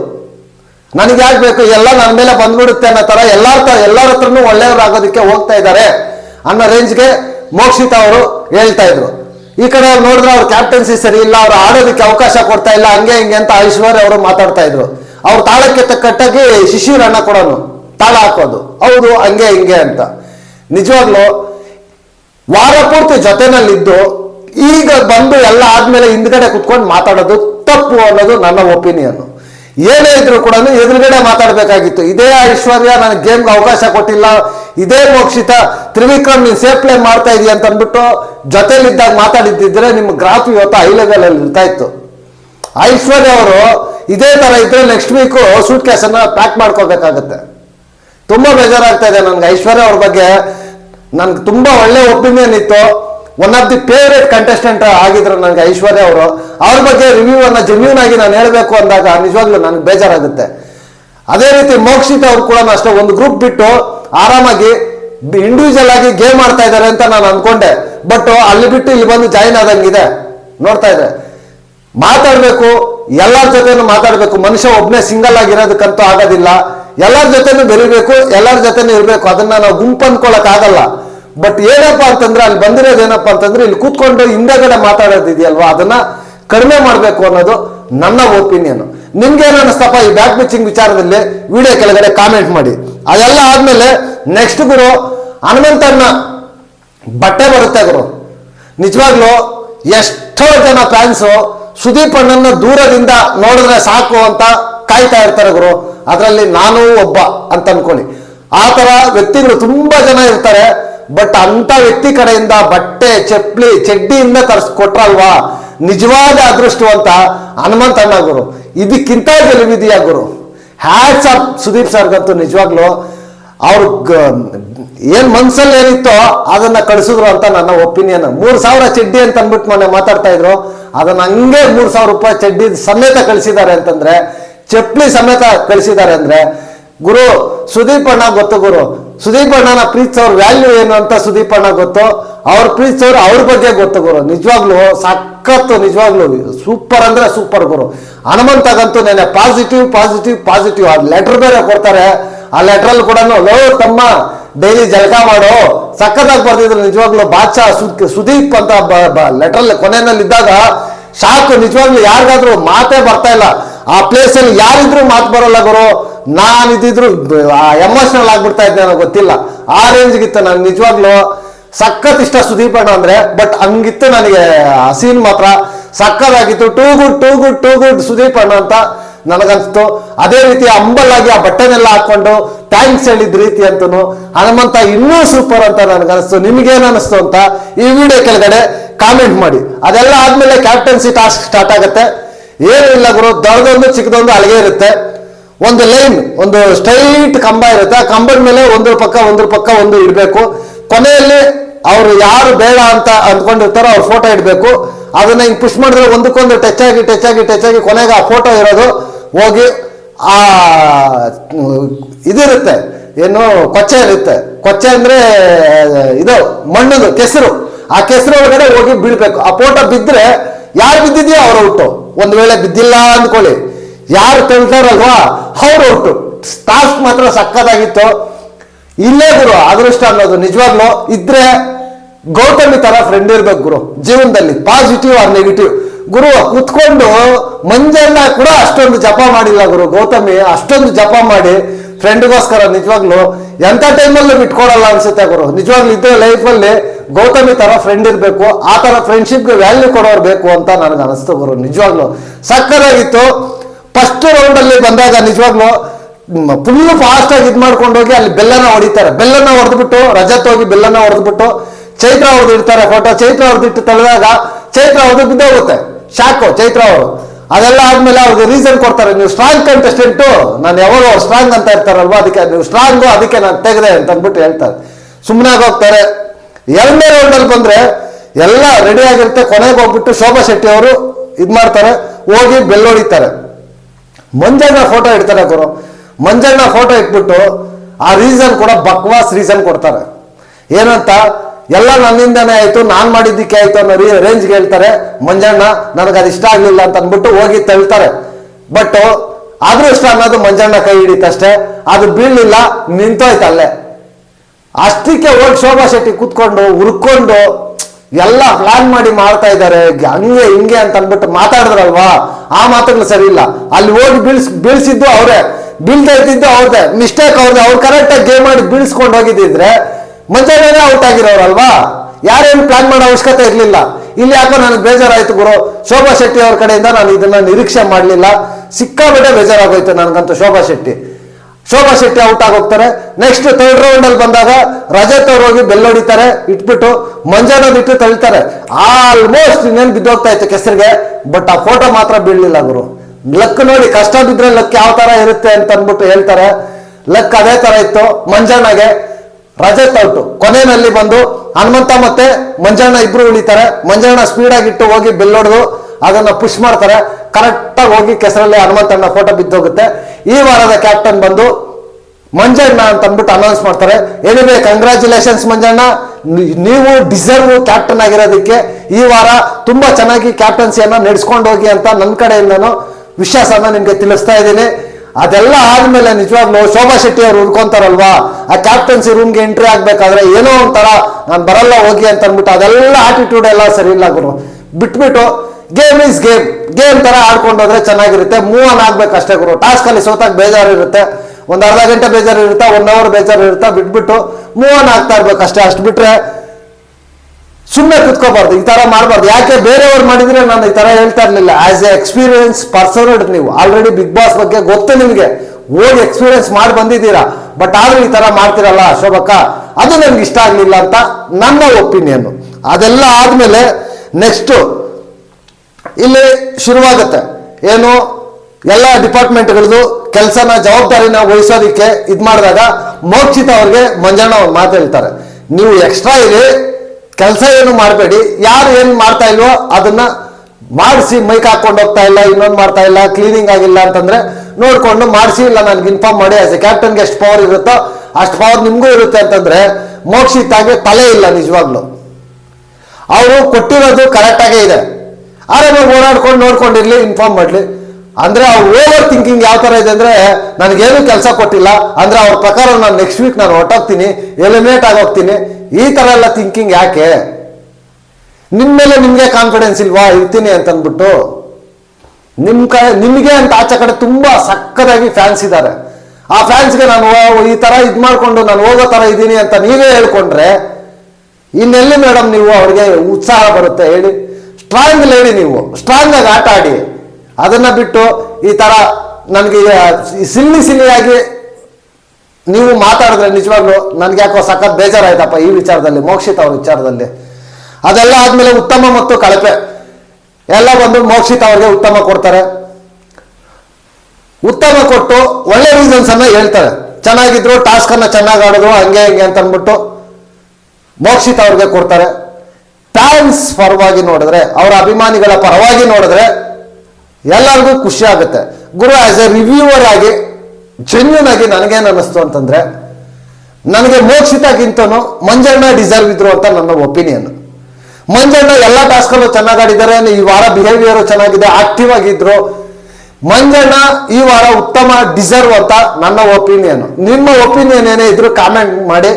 [SPEAKER 1] ನನಗೆ ಯಾಕೆ ಬೇಕು? ಎಲ್ಲ ನನ್ನ ಮೇಲೆ ಬಂದ್ಬಿಡುತ್ತೆ ಅನ್ನೋ ತರ ಎಲ್ಲಾರ ಎಲ್ಲರ ಹತ್ರನೂ ಒಳ್ಳೆಯವರಾಗೋದಕ್ಕೆ ಹೋಗ್ತಾ ಇದ್ದಾರೆ ಅನ್ನೋ ರೇಂಜ್ಗೆ ಮೋಕ್ಷಿತ ಅವರು ಹೇಳ್ತಾ ಇದ್ರು. ಈ ಕಡೆ ಅವ್ರು ನೋಡಿದ್ರೆ ಅವ್ರ ಕ್ಯಾಪ್ಟನ್ಸಿ ಸರಿ ಇಲ್ಲ, ಅವ್ರು ಆಡೋದಕ್ಕೆ ಅವಕಾಶ ಕೊಡ್ತಾ ಇಲ್ಲ, ಹಂಗೆ ಹಿಂಗೆ ಅಂತ ಐಶ್ವರ್ಯ ಅವರು ಮಾತಾಡ್ತಾ ಇದ್ರು. ಅವ್ರ ತಾಳಕ್ಕೆ ತಕ್ಕಟ್ಟಾಗಿ ಶಿಶಿರಣ್ಣ ಕೊಡೋನು. ತಾಳ ಹಾಕೋದು ಹೌದು, ಹಂಗೆ, ಹಿಂಗೆ ಅಂತ. ನಿಜವಾಗ್ಲೂ ವಾರ ಪೂರ್ತಿ ಜೊತೆನಲ್ಲಿದ್ದು ಈಗ ಬಂದು ಎಲ್ಲ ಆದ್ಮೇಲೆ ಹಿಂದ್ಗಡೆ ಕುತ್ಕೊಂಡು ಮಾತಾಡೋದು ತಪ್ಪು ಅನ್ನೋದು ನನ್ನ ಒಪಿನಿಯನ್ ಏನೇ ಇದ್ರು ಕೂಡ ಎದುರುಗಡೆ ಮಾತಾಡಬೇಕಾಗಿತ್ತು. ಇದೇ ಐಶ್ವರ್ಯ ನನಗೆ ಗೇಮ್ಗೆ ಅವಕಾಶ ಕೊಟ್ಟಿಲ್ಲ. ಇದೇ ಮೋಕ್ಷಿತ. ತ್ರಿವಿಕ್ರಮ್, ನೀನು ಸೇಫ್ ಪ್ಲೇ ಮಾಡ್ತಾ ಇದೀಯ ಅಂತ ಅಂದ್ಬಿಟ್ಟು ಜೊತೆಲಿದ್ದಾಗ ಮಾತಾಡಿದ್ದಿದ್ರೆ ನಿಮ್ಮ ಗ್ರಾಫ್ ಇವತ್ತು ಹೈ ಲೆವೆಲಲ್ಲಿ ಇರ್ತಾ ಇತ್ತು. ಐಶ್ವರ್ಯ ಅವರು ಇದೇ ತರ ಇದ್ರೆ ನೆಕ್ಸ್ಟ್ ವೀಕು ಸೂಟ್ ಕೇಸನ್ನ ಪ್ಯಾಕ್ ಮಾಡ್ಕೋಬೇಕಾಗತ್ತೆ. ತುಂಬಾ ಬೇಜಾರಾಗ್ತಾ ಇದೆ. ನನ್ಗೆ ಐಶ್ವರ್ಯ ಅವ್ರ ಬಗ್ಗೆ ನನ್ಗೆ ತುಂಬಾ ಒಳ್ಳೆ ಒಪಿನಿಯನ್ ಇತ್ತು. One of the favourite contestant ಆಗಿದ್ರು ನನಗೆ ಐಶ್ವರ್ಯ ಅವರು. ಅವ್ರ ಬಗ್ಗೆ ರಿವ್ಯೂ ಅನ್ನ ಜೆನ್ಯೂನ್ ಆಗಿ ನಾನು ಹೇಳಬೇಕು ಅಂದಾಗ ನಿಜವಾಗ್ಲೂ ನನಗೆ ಬೇಜಾರಾಗುತ್ತೆ. ಅದೇ ರೀತಿ ಮೋಕ್ಷಿತ್ ಅವ್ರು ಕೂಡ ಅಷ್ಟೇ ಒಂದು ಗ್ರೂಪ್ ಬಿಟ್ಟು ಆರಾಮಾಗಿ ಇಂಡಿವಿಜುವಲ್ ಆಗಿ ಗೇಮ್ ಆಡ್ತಾ ಇದ್ದಾರೆ ಅಂತ ನಾನು ಅನ್ಕೊಂಡೆ. ಬಟ್ ಅಲ್ಲಿ ಬಿಟ್ಟು ಇಲ್ಲಿ ಬಂದು ಜಾಯಿನ್ ಆದಂಗಿದೆ. ನೋಡ್ತಾ ಇದ್ರೆ ಮಾತಾಡಬೇಕು, ಎಲ್ಲರ ಜೊತೆ ಮಾತಾಡಬೇಕು. ಮನುಷ್ಯ ಒಬ್ಬನೇ ಸಿಂಗಲ್ ಆಗಿರೋದಕ್ಕಂತೂ ಆಗೋದಿಲ್ಲ. ಎಲ್ಲರ ಜೊತೆನೂ ಬೆರಿಬೇಕು, ಎಲ್ಲರ ಜೊತೆನೂ ಇರಬೇಕು. ಅದನ್ನ ನಾವು ಗುಂಪು ಅಂದ್ಕೊಳಕ್ ಆಗಲ್ಲ ಬಟ್ ಏನಪ್ಪಾ ಅಂತಂದ್ರೆ ಅಲ್ಲಿ ಬಂದಿರೋದು ಏನಪ್ಪಾ ಅಂತಂದ್ರೆ ಇಲ್ಲಿ ಕೂತ್ಕೊಂಡು ಹಿಂದೆಗಡೆ ಮಾತಾಡೋದಿದೆಯಲ್ವಾ ಅದನ್ನ ಕಡಿಮೆ ಮಾಡಬೇಕು ಅನ್ನೋದು ನನ್ನ ಒಪಿನಿಯನ್. ನಿಮ್ಗೆ ಏನ್ ಅನಿಸ್ತಪ್ಪ ಈ ಬ್ಯಾಕ್ ಪಿಚಿಂಗ್ ವಿಚಾರದಲ್ಲಿ? ವಿಡಿಯೋ ಕೆಳಗಡೆ ಕಾಮೆಂಟ್ ಮಾಡಿ. ಅದೆಲ್ಲ ಆದ್ಮೇಲೆ ನೆಕ್ಸ್ಟ್ ಗುರು ಹನುಮಂತಣ್ಣ ಬಟ್ಟೆ ಬರುತ್ತೆ ಗುರು. ನಿಜವಾಗ್ಲೂ ಎಷ್ಟೋ ಜನ ಫ್ಯಾನ್ಸು ಸುದೀಪ್ ಅಣ್ಣನ ದೂರದಿಂದ ನೋಡಿದ್ರೆ ಸಾಕು ಅಂತ ಕಾಯ್ತಾ ಇರ್ತಾರೆ ಗುರು. ಅದರಲ್ಲಿ ನಾನು ಒಬ್ಬ ಅಂತ ಅನ್ಕೊಳ್ಳಿ. ಆ ತರ ವ್ಯಕ್ತಿಗಳು ತುಂಬಾ ಜನ ಇರ್ತಾರೆ. ಬಟ್ ಅಂತ ವ್ಯಕ್ತಿ ಕಡೆಯಿಂದ ಬಟ್ಟೆ, ಚಪ್ಪಲಿ, ಚಡ್ಡಿಯಿಂದ ತರಿಸ್ಕೊಟ್ರಲ್ವಾ ನಿಜವಾದ ಅದೃಷ್ಟವಂತ ಹನುಮಂತಣ್ಣ ಗುರು. ಇದಕ್ಕಿಂತ ಗೆಲುವಿದೆಯಾ ಗುರು. ಹ್ಯಾಟ್ಸ್ ಆಫ್ ಸುದೀಪ್ ಸರ್ಗಂತೂ ನಿಜವಾಗ್ಲು. ಅವ್ರ ಏನ್ ಮನ್ಸಲ್ಲಿ ಏನಿತ್ತೋ ಅದನ್ನ ಕಳಿಸಿದ್ರು ಅಂತ ನನ್ನ ಒಪಿನಿಯನ್. ಮೂರ್ ಸಾವಿರ ಚಡ್ಡಿ ಅಂತ ಅಂದ್ಬಿಟ್ಟು ಮೊನ್ನೆ ಮಾತಾಡ್ತಾ ಇದ್ರು. ಅದನ್ನ ಹಂಗೆ ಮೂರು ಸಾವಿರ ರೂಪಾಯಿ ಚಡ್ಡಿ ಸಮೇತ ಕಳಿಸಿದ್ದಾರೆ ಅಂತಂದ್ರೆ ಚಪ್ಪಲಿ ಸಮೇತ ಕಳಿಸಿದ್ದಾರೆ ಅಂದ್ರೆ, ಗುರು, ಸುದೀಪ್ ಅಣ್ಣ ಗೊತ್ತು ಗುರು. ಸುದೀಪ್ ಅಣ್ಣನ ಪ್ರೀತಿಸೋರ್ ವ್ಯಾಲ್ಯೂ ಏನು ಅಂತ ಸುದೀಪ್ ಅಣ್ಣ ಗೊತ್ತು. ಅವ್ರ ಪ್ರೀತಿಸೋರು ಅವ್ರ ಬಗ್ಗೆ ಗೊತ್ತು ಗುರು. ನಿಜವಾಗ್ಲು ಸಖತ್ತು, ನಿಜವಾಗ್ಲೂ ಸೂಪರ್ ಅಂದ್ರೆ ಸೂಪರ್ ಗುರು. ಹನುಮಂತಗಂತೂ ನೆನೆ ಪಾಸಿಟಿವ್ ಪಾಸಿಟಿವ್ ಪಾಸಿಟಿವ್ ಆ ಲೆಟರ್ ಬೇರೆ ಕೊಡ್ತಾರೆ. ಆ ಲೆಟರ್ ಕೂಡ ಲೋ ತಮ್ಮ ಡೈಲಿ ಜಲಕ ಮಾಡು. ಸಖತ್ತಾಗಿ ಬರ್ತಿದ್ರು ನಿಜವಾಗ್ಲು ಬಾದ್ಶಾ ಸುದೀಪ್ ಅಂತ ಲೆಟರ್ ಕೊನೆಯಲ್ಲಿ ಇದ್ದಾಗ ಶಾಕ್ ನಿಜವಾಗ್ಲೂ ಯಾರಿಗಾದ್ರೂ ಮಾತೇ ಬರ್ತಾ ಇಲ್ಲ. ಆ ಪ್ಲೇಸ್ ಅಲ್ಲಿ ಯಾರಿದ್ರು ಮಾತು ಬರಲ್ಲ ಗುರು. ನಾನು ಇದ್ದಿದ್ರು ಎಮೋಷನಲ್ ಆಗ್ಬಿಡ್ತಾ ಇದ್ದೆ ನನಗೆ ಗೊತ್ತಿಲ್ಲ. ಆ ರೇಂಜ್ಗಿತ್ತು ನಾನು ನಿಜವಾಗ್ಲು ಸಖತ್ ಇಷ್ಟ ಸುದೀಪ್ ಅಣ್ಣ ಅಂದ್ರೆ ಬಟ್ ಹಂಗಿತ್ತು ನನಗೆ ಆ ಸೀನ್ ಮಾತ್ರ. ಸಕ್ಕದಾಗಿತ್ತು too good too good too good Sudeep ಅಣ್ಣ ಅಂತ ನನಗನ್ಸ್ತು. ಅದೇ ರೀತಿ ಅಂಬಲ್ ಆಗಿ ಆ ಬಟ್ಟೆನೆಲ್ಲ ಹಾಕೊಂಡು ಥ್ಯಾಂಕ್ಸ್ ಹೇಳಿದ ರೀತಿ ಅಂತೂ ಹನುಮಂತ ಇನ್ನೂ ಸೂಪರ್ ಅಂತ ನನಗನ್ಸ್ತು. ನಿಮ್ಗೇನು ಅನಿಸ್ತು ಅಂತ ಈ ವಿಡಿಯೋ ಕೆಳಗಡೆ ಕಾಮೆಂಟ್ ಮಾಡಿ. ಅದೆಲ್ಲ ಆದ್ಮೇಲೆ ಕ್ಯಾಪ್ಟನ್ಸಿ ಟಾಸ್ಕ್ ಸ್ಟಾರ್ಟ್ ಆಗುತ್ತೆ. ಏನೂ ಇಲ್ಲ ಗುರು. ದೊಡ್ಡದೊಂದು, ಚಿಕ್ಕದೊಂದು ಅಳಗೆ ಇರುತ್ತೆ. ಒಂದು ಲೈನ್, ಒಂದು ಸ್ಟ್ರೈಟ್ ಕಂಬ ಇರುತ್ತೆ. ಆ ಕಂಬದ ಮೇಲೆ ಒಂದ್ರ ಪಕ್ಕ ಒಂದ್ರ ಪಕ್ಕ ಒಂದು ಇಡಬೇಕು. ಕೊನೆಯಲ್ಲಿ ಅವರು ಯಾರು ಬೇಡ ಅಂತ ಅಂದ್ಕೊಂಡಿರ್ತಾರೋ ಅವ್ರ ಫೋಟೋ ಇಡಬೇಕು. ಅದನ್ನ ಹಿಂಗೆ ಪುಷ್ ಮಾಡಿದ್ರೆ ಒಂದಕ್ಕೊಂದು ಟಚ್ ಆಗಿ ಟಚ್ ಆಗಿ ಟಚ್ ಆಗಿ ಕೊನೆಗೆ ಆ ಫೋಟೋ ಇರೋದು. ಹೋಗಿ ಆ, ಇದಿರುತ್ತೆ. ಏನು, ಕೊಚ್ಚೆ ಇರುತ್ತೆ. ಕೊಚ್ಚೆ ಅಂದ್ರೆ, ಇದು, ಮಣ್ಣದು, ಕೆಸರು. ಆ ಕೆಸರು ಒಳಗಡೆ ಹೋಗಿ ಬೀಳ್ಬೇಕು. ಆ ಫೋಟೋ ಬಿದ್ದರೆ ಯಾರು ಬಿದ್ದಿದೆಯೋ ಅವ್ರ ಔಟು ಒಂದ್ ವೇಳೆ ಬಿದ್ದಿಲ್ಲ ಅಂದ್ಕೊಳ್ಳಿ. ಯಾರು ತಳ್ತಾರಲ್ವಾ ಅವ್ರು ಔಟು ಟಾಸ್ಕ್ ಮಾತ್ರ ಸಕ್ಕದಾಗಿತ್ತು. ಇಲ್ಲೇ ಗುರು, ಅದೃಷ್ಟ ಅನ್ನೋದು ನಿಜವಾಗ್ಲು. ಇದ್ರೆ ಗೌತಮಿ ತರ ಫ್ರೆಂಡ್ ಇರ್ಬೇಕು ಗುರು. ಜೀವನದಲ್ಲಿ ಪಾಸಿಟಿವ್ ಆರ್ ನೆಗೆಟಿವ್ ಗುರು, ಕುತ್ಕೊಂಡು ಮಂಜಲ್ಲ ಕೂಡ ಅಷ್ಟೊಂದು ಜಪ ಮಾಡಿಲ್ಲ ಗುರು. ಗೌತಮಿ ಅಷ್ಟೊಂದು ಜಪ ಮಾಡಿ ಫ್ರೆಂಡ್ಗೋಸ್ಕರ ನಿಜವಾಗ್ಲು ಎಂತ ಟೈಮಲ್ಲೂ ಬಿಟ್ಕೊಡಲ್ಲ ಅನ್ಸುತ್ತೆ ಗುರು. ನಿಜವಾಗ್ಲೂ ಇದ್ದ ಲೈಫಲ್ಲಿ ಗೌತಮಿ ತರ ಫ್ರೆಂಡ್ ಇರಬೇಕು, ಆ ತರ ಫ್ರೆಂಡ್ಶಿಪ್ಗೆ ವ್ಯಾಲ್ಯೂ ಕೊಡೋರು ಬೇಕು ಅಂತ ನನಗೆ ಅನಿಸ್ತು ಗುರು. ನಿಜವಾಗ್ಲು ಸಕ್ಕದಾಗಿತ್ತು. ಫಸ್ಟ್ ರೌಂಡ್ ಅಲ್ಲಿ ಬಂದಾಗ ನಿಜವಾಗ್ಲು ಫಾಸ್ಟ್ ಆಗಿ ಇದ್ ಮಾಡ್ಕೊಂಡು ಹೋಗಿ ಅಲ್ಲಿ ಬೆಲ್ಲನ ಹೊಡಿತಾರೆ. ಬೆಲ್ಲನ ಹೊಡೆದ್ಬಿಟ್ಟು ರಜತ್ ಹೋಗಿ ಬೆಲ್ಲನ ಹೊಡೆದ್ಬಿಟ್ಟು, ಚೈತ್ರ ಹೊಡೆದಿಡ್ತಾರೆ ಫೋಟೋ ಚೈತ್ರ ಹೊಡೆದಿಟ್ಟು ತಳೆದಾಗ, ಚೈತ್ರ ಹೊಡೆದು ಬಿದ್ದೋಗುತ್ತೆ. ಶಾಕು ಚೈತ್ರ ಅವರು. ಅದೆಲ್ಲ ಆದ್ಮೇಲೆ ಅವ್ರಿಗೆ ರೀಸನ್ ಕೊಡ್ತಾರೆ. ನೀವು ಸ್ಟ್ರಾಂಗ್ ಕಂಟೆಸ್ಟೆಂಟು ನಾನು ಯಾವಾಗ ಅವ್ರು ಸ್ಟ್ರಾಂಗ್ ಅಂತ ಇರ್ತಾರಲ್ವ? ಅದಕ್ಕೆ ನೀವು ಸ್ಟ್ರಾಂಗು ಅದಕ್ಕೆ ನಾನು ತೆಗೆದೆ ಅಂತ ಅಂದ್ಬಿಟ್ಟು ಹೇಳ್ತಾರೆ. ಸುಮ್ಮನೆ ಹೋಗ್ತಾರೆ. ಎರಡನೇ ರೌಂಡಲ್ಲಿ ಬಂದ್ರೆ ಎಲ್ಲ ರೆಡಿ ಆಗಿರುತ್ತೆ. ಕೊನೆಗೆ ಹೋಗ್ಬಿಟ್ಟು ಶೋಭಾ ಶೆಟ್ಟಿ ಅವರು ಇದು ಮಾಡ್ತಾರೆ. ಹೋಗಿ ಬೆಲ್ಲೊಡಿತಾರೆ ಮಂಜಣ್ಣ ಫೋಟೋ ಇಡ್ತಾರೆ ಗುರು. ಮಂಜಣ್ಣ ಫೋಟೋ ಇಟ್ಬಿಟ್ಟು ಆ ರೀಸನ್ ಕೂಡ ಬಕ್ವಾಸ್ ರೀಸನ್ ಕೊಡ್ತಾರೆ. ಏನಂತ? ಎಲ್ಲ ನನ್ನಿಂದನೇ ಆಯ್ತು, ನಾನ್ ಮಾಡಿದ್ದಕ್ಕೆ ಆಯ್ತು ಅನ್ನೋ ರೇಂಜ್ಗೆ ಹೇಳ್ತಾರೆ, ಮಂಜಣ್ಣ ನನಗೆ ಅದು ಇಷ್ಟ ಆಗ್ಲಿಲ್ಲ ಅಂತ ಅಂದ್ಬಿಟ್ಟು ಹೋಗಿ ತಳ್ತಾರೆ. ಬಟ್ ಇಷ್ಟ ಅನ್ನೋದು ಮಂಜಣ್ಣ ಕೈ ಹಿಡಿತಷ್ಟೇ ಅದು ಬೀಳಲಿಲ್ಲ, ನಿಂತೋಯ್ತು ಅಲ್ಲೇ. ಅಷ್ಟಕ್ಕೆ ಹೋಗಿ ಶೋಭಾ ಶೆಟ್ಟಿ ಕೂತ್ಕೊಂಡು, ಹುರ್ಕೊಂಡು, ಎಲ್ಲ ಪ್ಲಾನ್ ಮಾಡಿ ಮಾಡ್ತಾ ಇದ್ದಾರೆ. ಹಂಗೆ, ಹಿಂಗೆ ಅಂತ ಅಂದ್ಬಿಟ್ಟು ಮಾತಾಡಿದ್ರಲ್ವಾ? ಆ ಮಾತುಗಳು ಸರಿ ಇಲ್ಲ. ಅಲ್ಲಿ ಹೋಗಿ ಬೀಳ್ಸ್ ಬೀಳ್ಸಿದ್ದು ಅವರೇ. ಬೀಳ್ತಾ ಇದ್ದಿದ್ದು ಅವ್ರದ್ದೇ ಮಿಸ್ಟೇಕ್ ಅವ್ರದ್ದು ಅವ್ರು ಕರೆಕ್ಟಾಗಿ ಗೇಮ್ ಮಾಡಿ ಬೀಳ್ಸ್ಕೊಂಡು ಹೋಗಿದ್ದಿದ್ರೆ ಮಂಜಾನೇ ಔಟ್ ಆಗಿರೋರಲ್ವಾ ಯಾರೇನು ಪ್ಲಾನ್ ಮಾಡೋ ಅವಶ್ಯಕತೆ ಇರಲಿಲ್ಲ. ಇಲ್ಲಿ ಯಾಕೋ ನನಗೆ ಬೇಜಾರಾಯ್ತು ಗುರು. ಶೋಭಾ ಶೆಟ್ಟಿ ಅವ್ರ ಕಡೆಯಿಂದ ನಾನು ಇದನ್ನ ನಿರೀಕ್ಷೆ ಮಾಡಲಿಲ್ಲ. ಸಿಕ್ಕಾಬಿಟ್ಟೆ ಬೇಜಾರಾಗೋಯ್ತು ನನಗಂತೂ ಶೋಭಾ ಶೆಟ್ಟಿ. ಶೋಭಾ ಶೆಟ್ಟಿ ಔಟ್ ಆಗೋಗ್ತಾರೆ. ನೆಕ್ಸ್ಟ್ ಥರ್ಡ್ ರೌಂಡ್ ಅಲ್ಲಿ ಬಂದಾಗ ರಜತ್ ಅವ್ರು ಹೋಗಿ ಬೆಲ್ಲೊಡಿತಾರೆ ಇಟ್ಬಿಟ್ಟು ಮಂಜಾನದ್ ಇಟ್ಟು ತಳ್ತಾರೆ. ಆಲ್ಮೋಸ್ಟ್ ಇನ್ನೇನು ಬಿದ್ದೋಗ್ತಾ ಇತ್ತು ಕೆಸರಿಗೆ ಬಟ್ ಆ ಫೋಟೋ ಮಾತ್ರ ಬೀಳಲಿಲ್ಲ ಗುರು. ಲಕ್ ನೋಡಿ, ಕಷ್ಟ ಬಿದ್ರೆ ಲಕ್ ಯಾವ ತರ ಇರುತ್ತೆ ಅಂತ ಅಂದ್ಬಿಟ್ಟು ಹೇಳ್ತಾರೆ. ಲಕ್ ಅದೇ ತರ ಇತ್ತು. ಮಂಜಣ್ಣಗೆ ರಜತ್ ಔಟು ಕೊನೆಯಲ್ಲಿ ಬಂದು ಹನುಮಂತ ಮತ್ತೆ ಮಂಜಣ್ಣ ಇಬ್ರು ಉಳಿತಾರೆ. ಮಂಜಣ್ಣ ಸ್ಪೀಡ್ ಆಗಿಟ್ಟು ಹೋಗಿ ಬೆಲ್ ಹೊಡೆದು ಅದನ್ನ ಪುಷ್ ಮಾಡ್ತಾರೆ. ಕರೆಕ್ಟ್ ಆಗಿ ಹೋಗಿ ಕೆಸರಲ್ಲಿ ಹನುಮಂತಣ್ಣ ಫೋಟೋ ಬಿದ್ದೋಗುತ್ತೆ. ಈ ವಾರದ ಕ್ಯಾಪ್ಟನ್ ಬಂದು ಮಂಜಣ್ಣ ಅಂತ ಅಂದ್ಬಿಟ್ಟು ಅನೌನ್ಸ್ ಮಾಡ್ತಾರೆ. ಏನಿದೆ ಕಂಗ್ರ್ಯಾಚುಲೇಷನ್ಸ್ ಮಂಜಣ್ಣ. ನೀವು ಡಿಸರ್ವ್ ಕ್ಯಾಪ್ಟನ್ ಆಗಿರೋದಕ್ಕೆ ಈ ವಾರ ತುಂಬಾ ಚೆನ್ನಾಗಿ ಕ್ಯಾಪ್ಟನ್ಸಿಯನ್ನ ನಡೆಸ್ಕೊಂಡು ಹೋಗಿ ಅಂತ ನನ್ನ ಕಡೆಯಿಂದನು ವಿಶ್ವಾಸನ ನಿಮ್ಗೆ ತಿಳಿಸ್ತಾ ಇದ್ದೀನಿ. ಅದೆಲ್ಲ ಆದ್ಮೇಲೆ ನಿಜವಾಗ್ಲೂ ಶೋಭಾ ಶೆಟ್ಟಿ ಅವ್ರು ಉಳ್ಕೊಂತಾರಲ್ವಾ? ಆ ಕ್ಯಾಪ್ಟನ್ಸಿ ರೂಮ್ಗೆ ಎಂಟ್ರಿ ಆಗ್ಬೇಕಾದ್ರೆ ಏನೋ ಒಂಥರ ನಾನು ಬರಲ್ಲ ಹೋಗಿ ಅಂತ ಅಂದ್ಬಿಟ್ಟು ಅದೆಲ್ಲ ಆಟಿಟ್ಯೂಡ್ ಎಲ್ಲ ಸರಿ ಇಲ್ಲ ಗುರು. ಬಿಟ್ಬಿಟ್ಟು ಗೇಮ್ ಈಸ್ ಗೇಮ್ ಗೇಮ್ ತರ ಆಡ್ಕೊಂಡು ಹೋದ್ರೆ ಚೆನ್ನಾಗಿರುತ್ತೆ. ಮೂವ್ ಆನ್ ಆಗ್ಬೇಕು ಅಷ್ಟೇ ಗುರು. ಟಾಸ್ಕ್ ಅಲ್ಲಿ ಸೋತಾಗ ಬೇಜಾರು ಇರುತ್ತೆ ಒಂದು ಅರ್ಧ ಗಂಟೆ ಬೇಜಾರು ಇರುತ್ತೆ ಒನ್ ಅವರ್ ಬೇಜಾರು ಇರುತ್ತೆ ಬಿಟ್ಬಿಟ್ಟು ಮೂವ್ ಆನ್ ಆಗ್ತಾ ಇರ್ಬೇಕು ಅಷ್ಟೇ ಅಷ್ಟು ಬಿಟ್ರೆ ಸುಮ್ಮನೆ ಕುತ್ಕೋಬಾರ್ದು, ಈ ತರ ಮಾಡಬಾರ್ದು. ಯಾಕೆ ಬೇರೆಯವ್ರು ಮಾಡಿದ್ರೆ ನಾನು ಈ ತರ ಹೇಳ್ತಾ ಇರ್ಲಿಲ್ಲ. ಆಸ್ ಎ ಎಕ್ಸ್ಪೀರಿಯನ್ಸ್ ಪರ್ಸನ್ ನೀವು ಆಲ್ರೆಡಿ ಬಿಗ್ ಬಾಸ್ ಬಗ್ಗೆ ಗೊತ್ತು ನಿಮಗೆ. ಹೋಗಿ ಎಕ್ಸ್ಪೀರಿಯನ್ಸ್ ಮಾಡಿ ಬಂದಿದ್ದೀರಾ. ಬಟ್ ಆದ್ರೂ ಈ ತರ ಮಾಡ್ತಿರಲ್ಲ ಶೋಭಕ್ಕ ಅದು ನನ್ಗೆ ಇಷ್ಟ ಆಗ್ಲಿಲ್ಲ ಅಂತ ನನ್ನ ಒಪಿನಿಯನ್ ಅದೆಲ್ಲ ಆದ್ಮೇಲೆ ನೆಕ್ಸ್ಟ್ ಇಲ್ಲಿ ಶುರುವಾಗುತ್ತೆ. ಏನು, ಎಲ್ಲ ಡಿಪಾರ್ಟ್ಮೆಂಟ್ಗಳದ್ದು ಕೆಲಸನ ಜವಾಬ್ದಾರಿನ ವಹಿಸೋದಕ್ಕೆ ಇದು ಮಾಡಿದಾಗ ಮೋಕ್ಷಿತ ಅವ್ರಿಗೆ ಮಂಜಣ್ಣ ಅವ್ರು ಮಾತು ಹೇಳ್ತಾರೆ ನೀವು ಎಕ್ಸ್ಟ್ರಾ ಇದೆ ಕೆಲಸ ಏನು ಮಾಡಬೇಡಿ. ಯಾರು ಏನು ಮಾಡ್ತಾ ಇಲ್ವೋ ಅದನ್ನ ಮಾಡಿಸಿ ಮೈಕ್ ಹಾಕೊಂಡು ಹೋಗ್ತಾ ಇಲ್ಲ, ಇನ್ನೊಂದು ಮಾಡ್ತಾ ಇಲ್ಲ ಕ್ಲೀನಿಂಗ್ ಆಗಿಲ್ಲ ಅಂತಂದ್ರೆ ನೋಡ್ಕೊಂಡು ಮಾಡಿಸಿ ಇಲ್ಲ ನನಗೆ ಇನ್ಫಾರ್ಮ್ ಮಾಡಿ. ಆಸ್ ಎ ಕ್ಯಾಪ್ಟನ್ಗೆ ಎಷ್ಟು ಪವರ್ ಇರುತ್ತೋ ಅಷ್ಟು ಪವರ್ ನಿಮಗೂ ಇರುತ್ತೆ ಅಂತಂದ್ರೆ ಮೋಕ್ಷಿತಾಗೆ ತಲೆ ಇಲ್ಲ ನಿಜವಾಗ್ಲು. ಅವರು ಕೊಟ್ಟಿರೋದು ಕರೆಕ್ಟಾಗೇ ಇದೆ. ಆರಾಮಾಗಿ ಓಡಾಡ್ಕೊಂಡು ನೋಡ್ಕೊಂಡಿರ್ಲಿ ಇನ್ಫಾರ್ಮ್ ಮಾಡಲಿ. ಅಂದ್ರೆ ಆ ಓವರ್ ಥಿಂಕಿಂಗ್ ಯಾವ ತರ ಇದೆ ಅಂದ್ರೆ, ನನಗೇನು ಕೆಲಸ ಕೊಟ್ಟಿಲ್ಲ, ಅಂದ್ರೆ ಅವ್ರ ಪ್ರಕಾರ ನಾನು ನೆಕ್ಸ್ಟ್ ವೀಕ್ ನಾನು ಹೊಟ್ಟೋಗ್ತೀನಿ ಎಲಿಮಿನೇಟ್ ಆಗೋಗ್ತೀನಿ. ಈ ತರ ಎಲ್ಲ ಥಿಂಕಿಂಗ್ ಯಾಕೆ? ನಿಮ್ಮ ಮೇಲೆ ನಿಮಗೆ ಕಾನ್ಫಿಡೆನ್ಸ್ ಇಲ್ವಾ? ಇರ್ತೀನಿ ಅಂತ ಅಂದ್ಬಿಟ್ಟು ನಿಮ್ ಕ, ನಿಮಗೆ ಅಂತ ಆಚೆ ಕಡೆ ತುಂಬಾ ಸಕ್ಕದಾಗಿ ಫ್ಯಾನ್ಸ್ ಇದ್ದಾರೆ ಆ ಫ್ಯಾನ್ಸ್ಗೆ ನಾನು ಈ ತರ ಇದ್ ಮಾಡ್ಕೊಂಡು ನಾನು ಹೋಗೋ ತರ ಇದ್ದೀನಿ ಅಂತ ನೀವೇ ಹೇಳ್ಕೊಂಡ್ರೆ, ಇನ್ನೆಲ್ಲಿ ಮೇಡಮ್ ನೀವು ಅವ್ರಿಗೆ ಉತ್ಸಾಹ ಬರುತ್ತೆ ಹೇಳಿ? ಸ್ಟ್ರಾಂಗ್ ಹೇಳಿ ನೀವು. ಸ್ಟ್ರಾಂಗ್ ಆಗಿ ಆಟ ಆಡಿ ಅದನ್ನ ಬಿಟ್ಟು ಈ ತರ ನನಗೆ ಸಿಲ್ಲಿ ಸಿಲ್ಲಿಯಾಗಿ ನೀವು ಮಾತಾಡಿದ್ರೆ ನಿಜವಾಗ್ಲೂ ನನಗೆ ಯಾಕೋ ಸಖತ್ ಬೇಜಾರಾಯ್ತಪ್ಪ ಈ ವಿಚಾರದಲ್ಲಿ, ಮೋಕ್ಷಿತ್ ಅವ್ರ ವಿಚಾರದಲ್ಲಿ. ಅದೆಲ್ಲ ಆದಮೇಲೆ ಉತ್ತಮ ಮತ್ತು ಕಳಪೆ. ಎಲ್ಲ ಬಂದು ಮೋಕ್ಷಿತ್ ಅವ್ರಿಗೆ ಉತ್ತಮ ಕೊಡ್ತಾರೆ. ಉತ್ತಮ ಕೊಟ್ಟು ಒಳ್ಳೆ ರೀಸನ್ಸ್ ಅನ್ನ ಹೇಳ್ತಾರೆ. ಚೆನ್ನಾಗಿದ್ರು ಟಾಸ್ಕ್ ಅನ್ನ ಚೆನ್ನಾಗಿ ಆಡಿದ್ರು ಹಂಗೆ ಹಿಂಗೆ ಅಂತ ಅಂದ್ಬಿಟ್ಟು ಮೋಕ್ಷಿತ್ ಅವ್ರಿಗೆ ಕೊಡ್ತಾರೆ. ಫ್ಯಾನ್ಸ್ ಪರವಾಗಿ ನೋಡಿದ್ರೆ, ಅವರ ಅಭಿಮಾನಿಗಳ ಪರವಾಗಿ ನೋಡಿದ್ರೆ ಎಲ್ಲರಿಗೂ ಖುಷಿ ಆಗುತ್ತೆ. ಗುರು ಆಸ್ ಎ ರಿವ್ಯೂವರ್ ಆಗಿ ಜೆನ್ಯೂನ್ ಆಗಿ ನನಗೇನು ಅನ್ನಿಸ್ತು ಅಂತಂದ್ರೆ, ನನಗೆ ಮೋಕ್ಷಿತಾಗಿಂತನು ಮಂಜಣ್ಣ ಡಿಸರ್ವ್ ಇದ್ರು ಅಂತ ನನ್ನ ಒಪಿನಿಯನ್ ಮಂಜಣ್ಣ ಎಲ್ಲ ಚೆನ್ನಾಗಿ ಆಡಿದ್ದಾರೆ ಈ ವಾರ ಬಿಹೇವಿಯರ್ ಚೆನ್ನಾಗಿದೆ ಆಕ್ಟಿವ್ ಆಗಿದ್ರು. ಮಂಜಣ್ಣ ಈ ವಾರ ಉತ್ತಮ ಡಿಸರ್ವ್ ಅಂತ ನನ್ನ ಒಪಿನಿಯನ್ ನಿಮ್ಮ ಒಪಿನಿಯನ್ ಏನೇ ಇದ್ರು ಕಾಮೆಂಟ್ ಮಾಡಿ.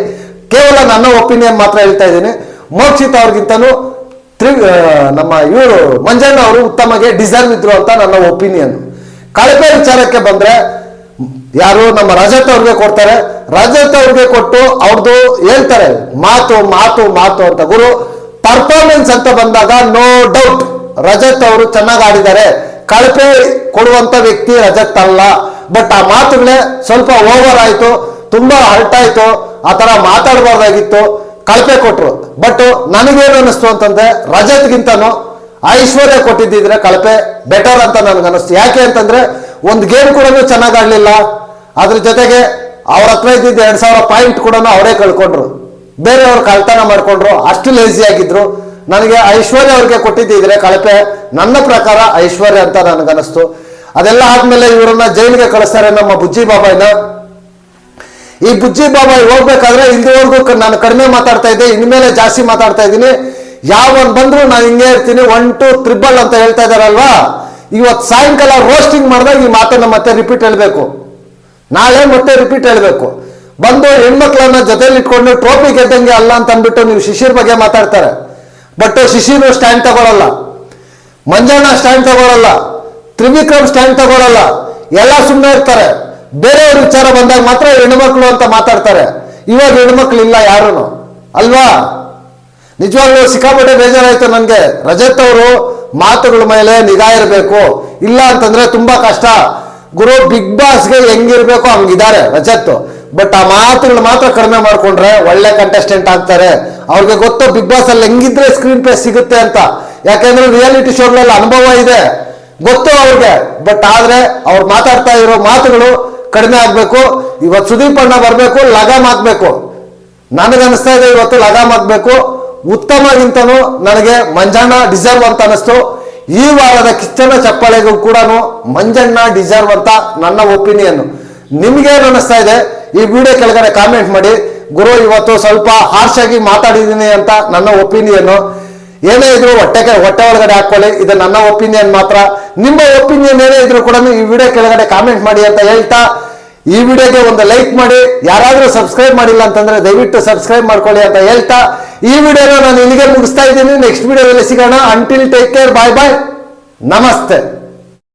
[SPEAKER 1] ಕೇವಲ ನನ್ನ ಒಪಿನಿಯನ್ ಮಾತ್ರ ಹೇಳ್ತಾ ಇದ್ದೀನಿ. ಮೋಕ್ಷಿತ ಅವ್ರಿಗಿಂತನೂ ತ್ರಿ ನಮ್ಮ ಇವರು ಮಂಜಣ್ಣ ಅವರು ಉತ್ತಮಗೆ ಡಿಸರ್ವ್ ಇದ್ರು ಅಂತ ನನ್ನ ಒಪಿನಿಯನ್ ಕಳಪೆ ವಿಚಾರಕ್ಕೆ ಬಂದ್ರೆ, ಯಾರು ನಮ್ಮ ರಜತ್ ಅವ್ರಿಗೆ ಕೊಡ್ತಾರೆ. ರಜತ್ ಅವ್ರಿಗೆ ಕೊಟ್ಟು ಅವ್ರದ್ದು ಹೇಳ್ತಾರೆ, ಮಾತು ಮಾತು ಮಾತು ಅಂತ. ಗುರು ಪರ್ಫಾರ್ಮೆನ್ಸ್ ಅಂತ ಬಂದಾಗ ನೋ ಡೌಟ್ ರಜತ್ ಅವರು ಚೆನ್ನಾಗಿ ಆಡಿದ್ದಾರೆ ಕಳಪೆ ಕೊಡುವಂತ ವ್ಯಕ್ತಿ ರಜತ್ ಅಲ್ಲ. ಬಟ್ ಆ ಮಾತುಗಳೇ ಸ್ವಲ್ಪ ಓವರ್ ಆಯ್ತು, ತುಂಬಾ ಹರ್ಟ್ ಆಯ್ತು. ಆ ತರ ಮಾತಾಡಬಾರ್ದಾಗಿತ್ತು. ಕಳಪೆ ಕೊಟ್ರು. ಬಟ್ ನನಗೇನು ಅನಿಸ್ತು ಅಂತಂದ್ರೆ, ರಜತ್ಗಿಂತನೂ ಐಶ್ವರ್ಯ ಕೊಟ್ಟಿದ್ದಿದ್ರೆ ಕಳಪೆ ಬೆಟರ್ ಅಂತ ನನಗೆ ಅನಿಸ್ತು ಯಾಕೆ ಅಂತಂದ್ರೆ, ಒಂದು ಗೇಮ್ ಕೂಡ ಚೆನ್ನಾಗಿ ಆಡ್ಲಿಲ್ಲ ಅದ್ರ ಜೊತೆಗೆ ಅವ್ರ ಹತ್ರ ಇದ್ದಿದ್ದ ಎರಡ್ ಸಾವಿರ ಪಾಯಿಂಟ್ ಕೂಡ ಅವರೇ ಕಳ್ಕೊಂಡ್ರು. ಬೇರೆಯವ್ರು ಕಳ್ತನ ಮಾಡ್ಕೊಂಡ್ರು, ಅಷ್ಟು ಲೇಸಿ ಆಗಿದ್ರು. ನನಗೆ ಐಶ್ವರ್ಯ ಅವ್ರಿಗೆ ಕೊಟ್ಟಿದ್ದಿದ್ರೆ ಕಳಪೆ ನನ್ನ ಪ್ರಕಾರ ಐಶ್ವರ್ಯ ಅಂತ ನನಗನ್ನಿಸ್ತು ಅದೆಲ್ಲ ಆದ್ಮೇಲೆ ಇವರನ್ನ ಜೈಲಿಗೆ ಕಳಿಸ್ತಾರೆ ನಮ್ಮ ಬುಜ್ಜಿ ಬಾಬಾಯ್ನ. ಈ ಬುಜ್ಜಿ ಬಾಬಾ ಹೋಗ್ಬೇಕಾದ್ರೆ ಇಲ್ಲಿವರೆಗೂ ನಾನು ಕಡಿಮೆ ಮಾತಾಡ್ತಾ ಇದ್ದೆ, ಇನ್ಮೇಲೆ ಜಾಸ್ತಿ ಮಾತಾಡ್ತಾ ಇದ್ದೀನಿ. ಯಾವನ್ ಬಂದ್ರು ನಾನು ಹಿಂಗೆ ಇರ್ತೀನಿ ಒನ್ ಟು ತ್ರಿಬಲ್ ಅಂತ ಹೇಳ್ತಾ ಇದಾರಲ್ವಾ? ಇವತ್ತು ಸಾಯಂಕಾಲ ರೋಸ್ಟಿಂಗ್ ಮಾಡಿದಾಗ ಈ ಮಾತನ್ನ ಮತ್ತೆ ರಿಪೀಟ್ ಹೇಳಬೇಕು. ನಾಳೆ ಮತ್ತೆ ರಿಪೀಟ್ ಹೇಳಬೇಕು. ಬಂದು ಹೆಣ್ಮಕ್ಳನ್ನ ಜೊತೆಲಿ ಇಟ್ಕೊಂಡು ಟ್ರೋಫಿ ಗೆದ್ದಂಗೆ ಅಲ್ಲ ಅಂತ ಅಂದ್ಬಿಟ್ಟು ನೀವು ಶಿಶಿರ್ ಬಗ್ಗೆ ಮಾತಾಡ್ತಾರೆ. ಬಟ್ ಶಿಶಿರು ಸ್ಟ್ಯಾಂಡ್ ತಗೊಳಲ್ಲ. ಮಂಜಣ್ಣ ಸ್ಟ್ಯಾಂಡ್ ತಗೊಳಲ್ಲ. ತ್ರಿವಿಕ್ರಮ್ ಸ್ಟ್ಯಾಂಡ್ ತಗೊಳಲ್ಲ. ಎಲ್ಲ ಸುಮ್ಮನೆ ಇರ್ತಾರೆ. ಬೇರೆಯವ್ರ ವಿಚಾರ ಬಂದಾಗ ಮಾತ್ರ ಹೆಣ್ಮಕ್ಳು ಅಂತ ಮಾತಾಡ್ತಾರೆ. ಇವಾಗ ಹೆಣ್ಮಕ್ಳು ಇಲ್ಲ ಯಾರು ಅಲ್ವಾ? ನಿಜವಾಗ್ಲೂ ಸಿಕ್ಕಾಪಟ್ಟೆ ಬೇಜಾರಾಯ್ತು ನನಗೆ. ರಜತ್ ಅವರು ಮಾತುಗಳ ಮೇಲೆ ನಿಗಾ ಇರಬೇಕು. ಇಲ್ಲ ಅಂತಂದ್ರೆ ತುಂಬಾ ಕಷ್ಟ. ಗುರು ಬಿಗ್ ಬಾಸ್ಗೆ ಹೆಂಗಿರ್ಬೇಕು ಹಂಗಿದ್ದಾರೆ ರಜತ್. ಬಟ್ ಆ ಮಾತುಗಳು ಮಾತ್ರ ಕಡಿಮೆ ಮಾಡ್ಕೊಂಡ್ರೆ ಒಳ್ಳೆ ಕಂಟೆಸ್ಟೆಂಟ್ ಆಗ್ತಾರೆ. ಅವ್ರಿಗೆ ಗೊತ್ತು ಬಿಗ್ ಬಾಸ್ ಅಲ್ಲಿ ಹೆಂಗಿದ್ರೆ ಸ್ಕ್ರೀನ್ ಪ್ಲೇಸ್ ಸಿಗುತ್ತೆ ಅಂತ. ಯಾಕೆಂದ್ರೆ ರಿಯಾಲಿಟಿ ಶೋಗಳಲ್ಲಿ ಅನುಭವ ಇದೆ. ಗೊತ್ತು ಅವ್ರಿಗೆ. ಬಟ್ ಆದ್ರೆ ಅವ್ರು ಮಾತಾಡ್ತಾ ಇರೋ ಮಾತುಗಳು ಕಡಿಮೆ ಆಗ್ಬೇಕು, ಇವತ್ತು ಸುದೀಪ್ ಅಣ್ಣ ಬರಬೇಕು, ಲಗಾಮ್ ಹಾಕ್ಬೇಕು. ನನಗನ್ನಿಸ್ತಾ ಇದೆ ಇವತ್ತು ಲಗಾಮ್ ಹಾಕ್ಬೇಕು. ಉತ್ತಮಗಿಂತನೂ ನನಗೆ ಮಂಜಣ್ಣ ಡಿಸರ್ವ್ ಅಂತ ಅನಿಸ್ತು ಈ ವಾರದ ಕಿಚ್ಚನ ಚಪ್ಪಾಳೆಗೂ ಕೂಡ ಮಂಜಣ್ಣ ಡಿಸರ್ವ್ ಅಂತ ನನ್ನ ಒಪಿನಿಯನ್ ನಿಮ್ಗೇನು ಅನಿಸ್ತಾ ಇದೆ, ಈ ವಿಡಿಯೋ ಕೆಳಗಡೆ ಕಾಮೆಂಟ್ ಮಾಡಿ. ಗುರು, ಇವತ್ತು ಸ್ವಲ್ಪ ಹಾರ್ಶ್ ಆಗಿ ಮಾತಾಡಿದ್ದೀನಿ ಅಂತ ನನ್ನ ಒಪಿನಿಯನ್ ಏನೇ ಇದ್ರು ಹೊಟ್ಟೆಗೆ ಹೊಟ್ಟೆ ಒಳಗಡೆ ಹಾಕೊಳ್ಳಿ. ಇದು ನನ್ನ ಒಪಿನಿಯನ್ ಮಾತ್ರ. ನಿಮ್ಮ ಒಪಿನಿಯನ್ ಏನೇ ಇದ್ರು ಕೂಡ ಈ ವಿಡಿಯೋ ಕೆಳಗಡೆ ಕಾಮೆಂಟ್ ಮಾಡಿ ಅಂತ ಹೇಳ್ತಾ, ಈ ವಿಡಿಯೋಗೆ ಒಂದು ಲೈಕ್ ಮಾಡಿ. ಯಾರಾದರೂ ಸಬ್ಸ್ಕ್ರೈಬ್ ಮಾಡಿಲ್ಲ ಅಂತಂದ್ರೆ ದಯವಿಟ್ಟು ಸಬ್ಸ್ಕ್ರೈಬ್ ಮಾಡ್ಕೊಳ್ಳಿ ಅಂತ ಹೇಳ್ತಾ, ಈ ವಿಡಿಯೋನ ನಾನು ಇಲ್ಲಿಗೆ ಮುಗಿಸ್ತಾ ಇದ್ದೀನಿ. ನೆಕ್ಸ್ಟ್ ವಿಡಿಯೋದಲ್ಲಿ ಸಿಗೋಣ. Until take care bye bye namaste.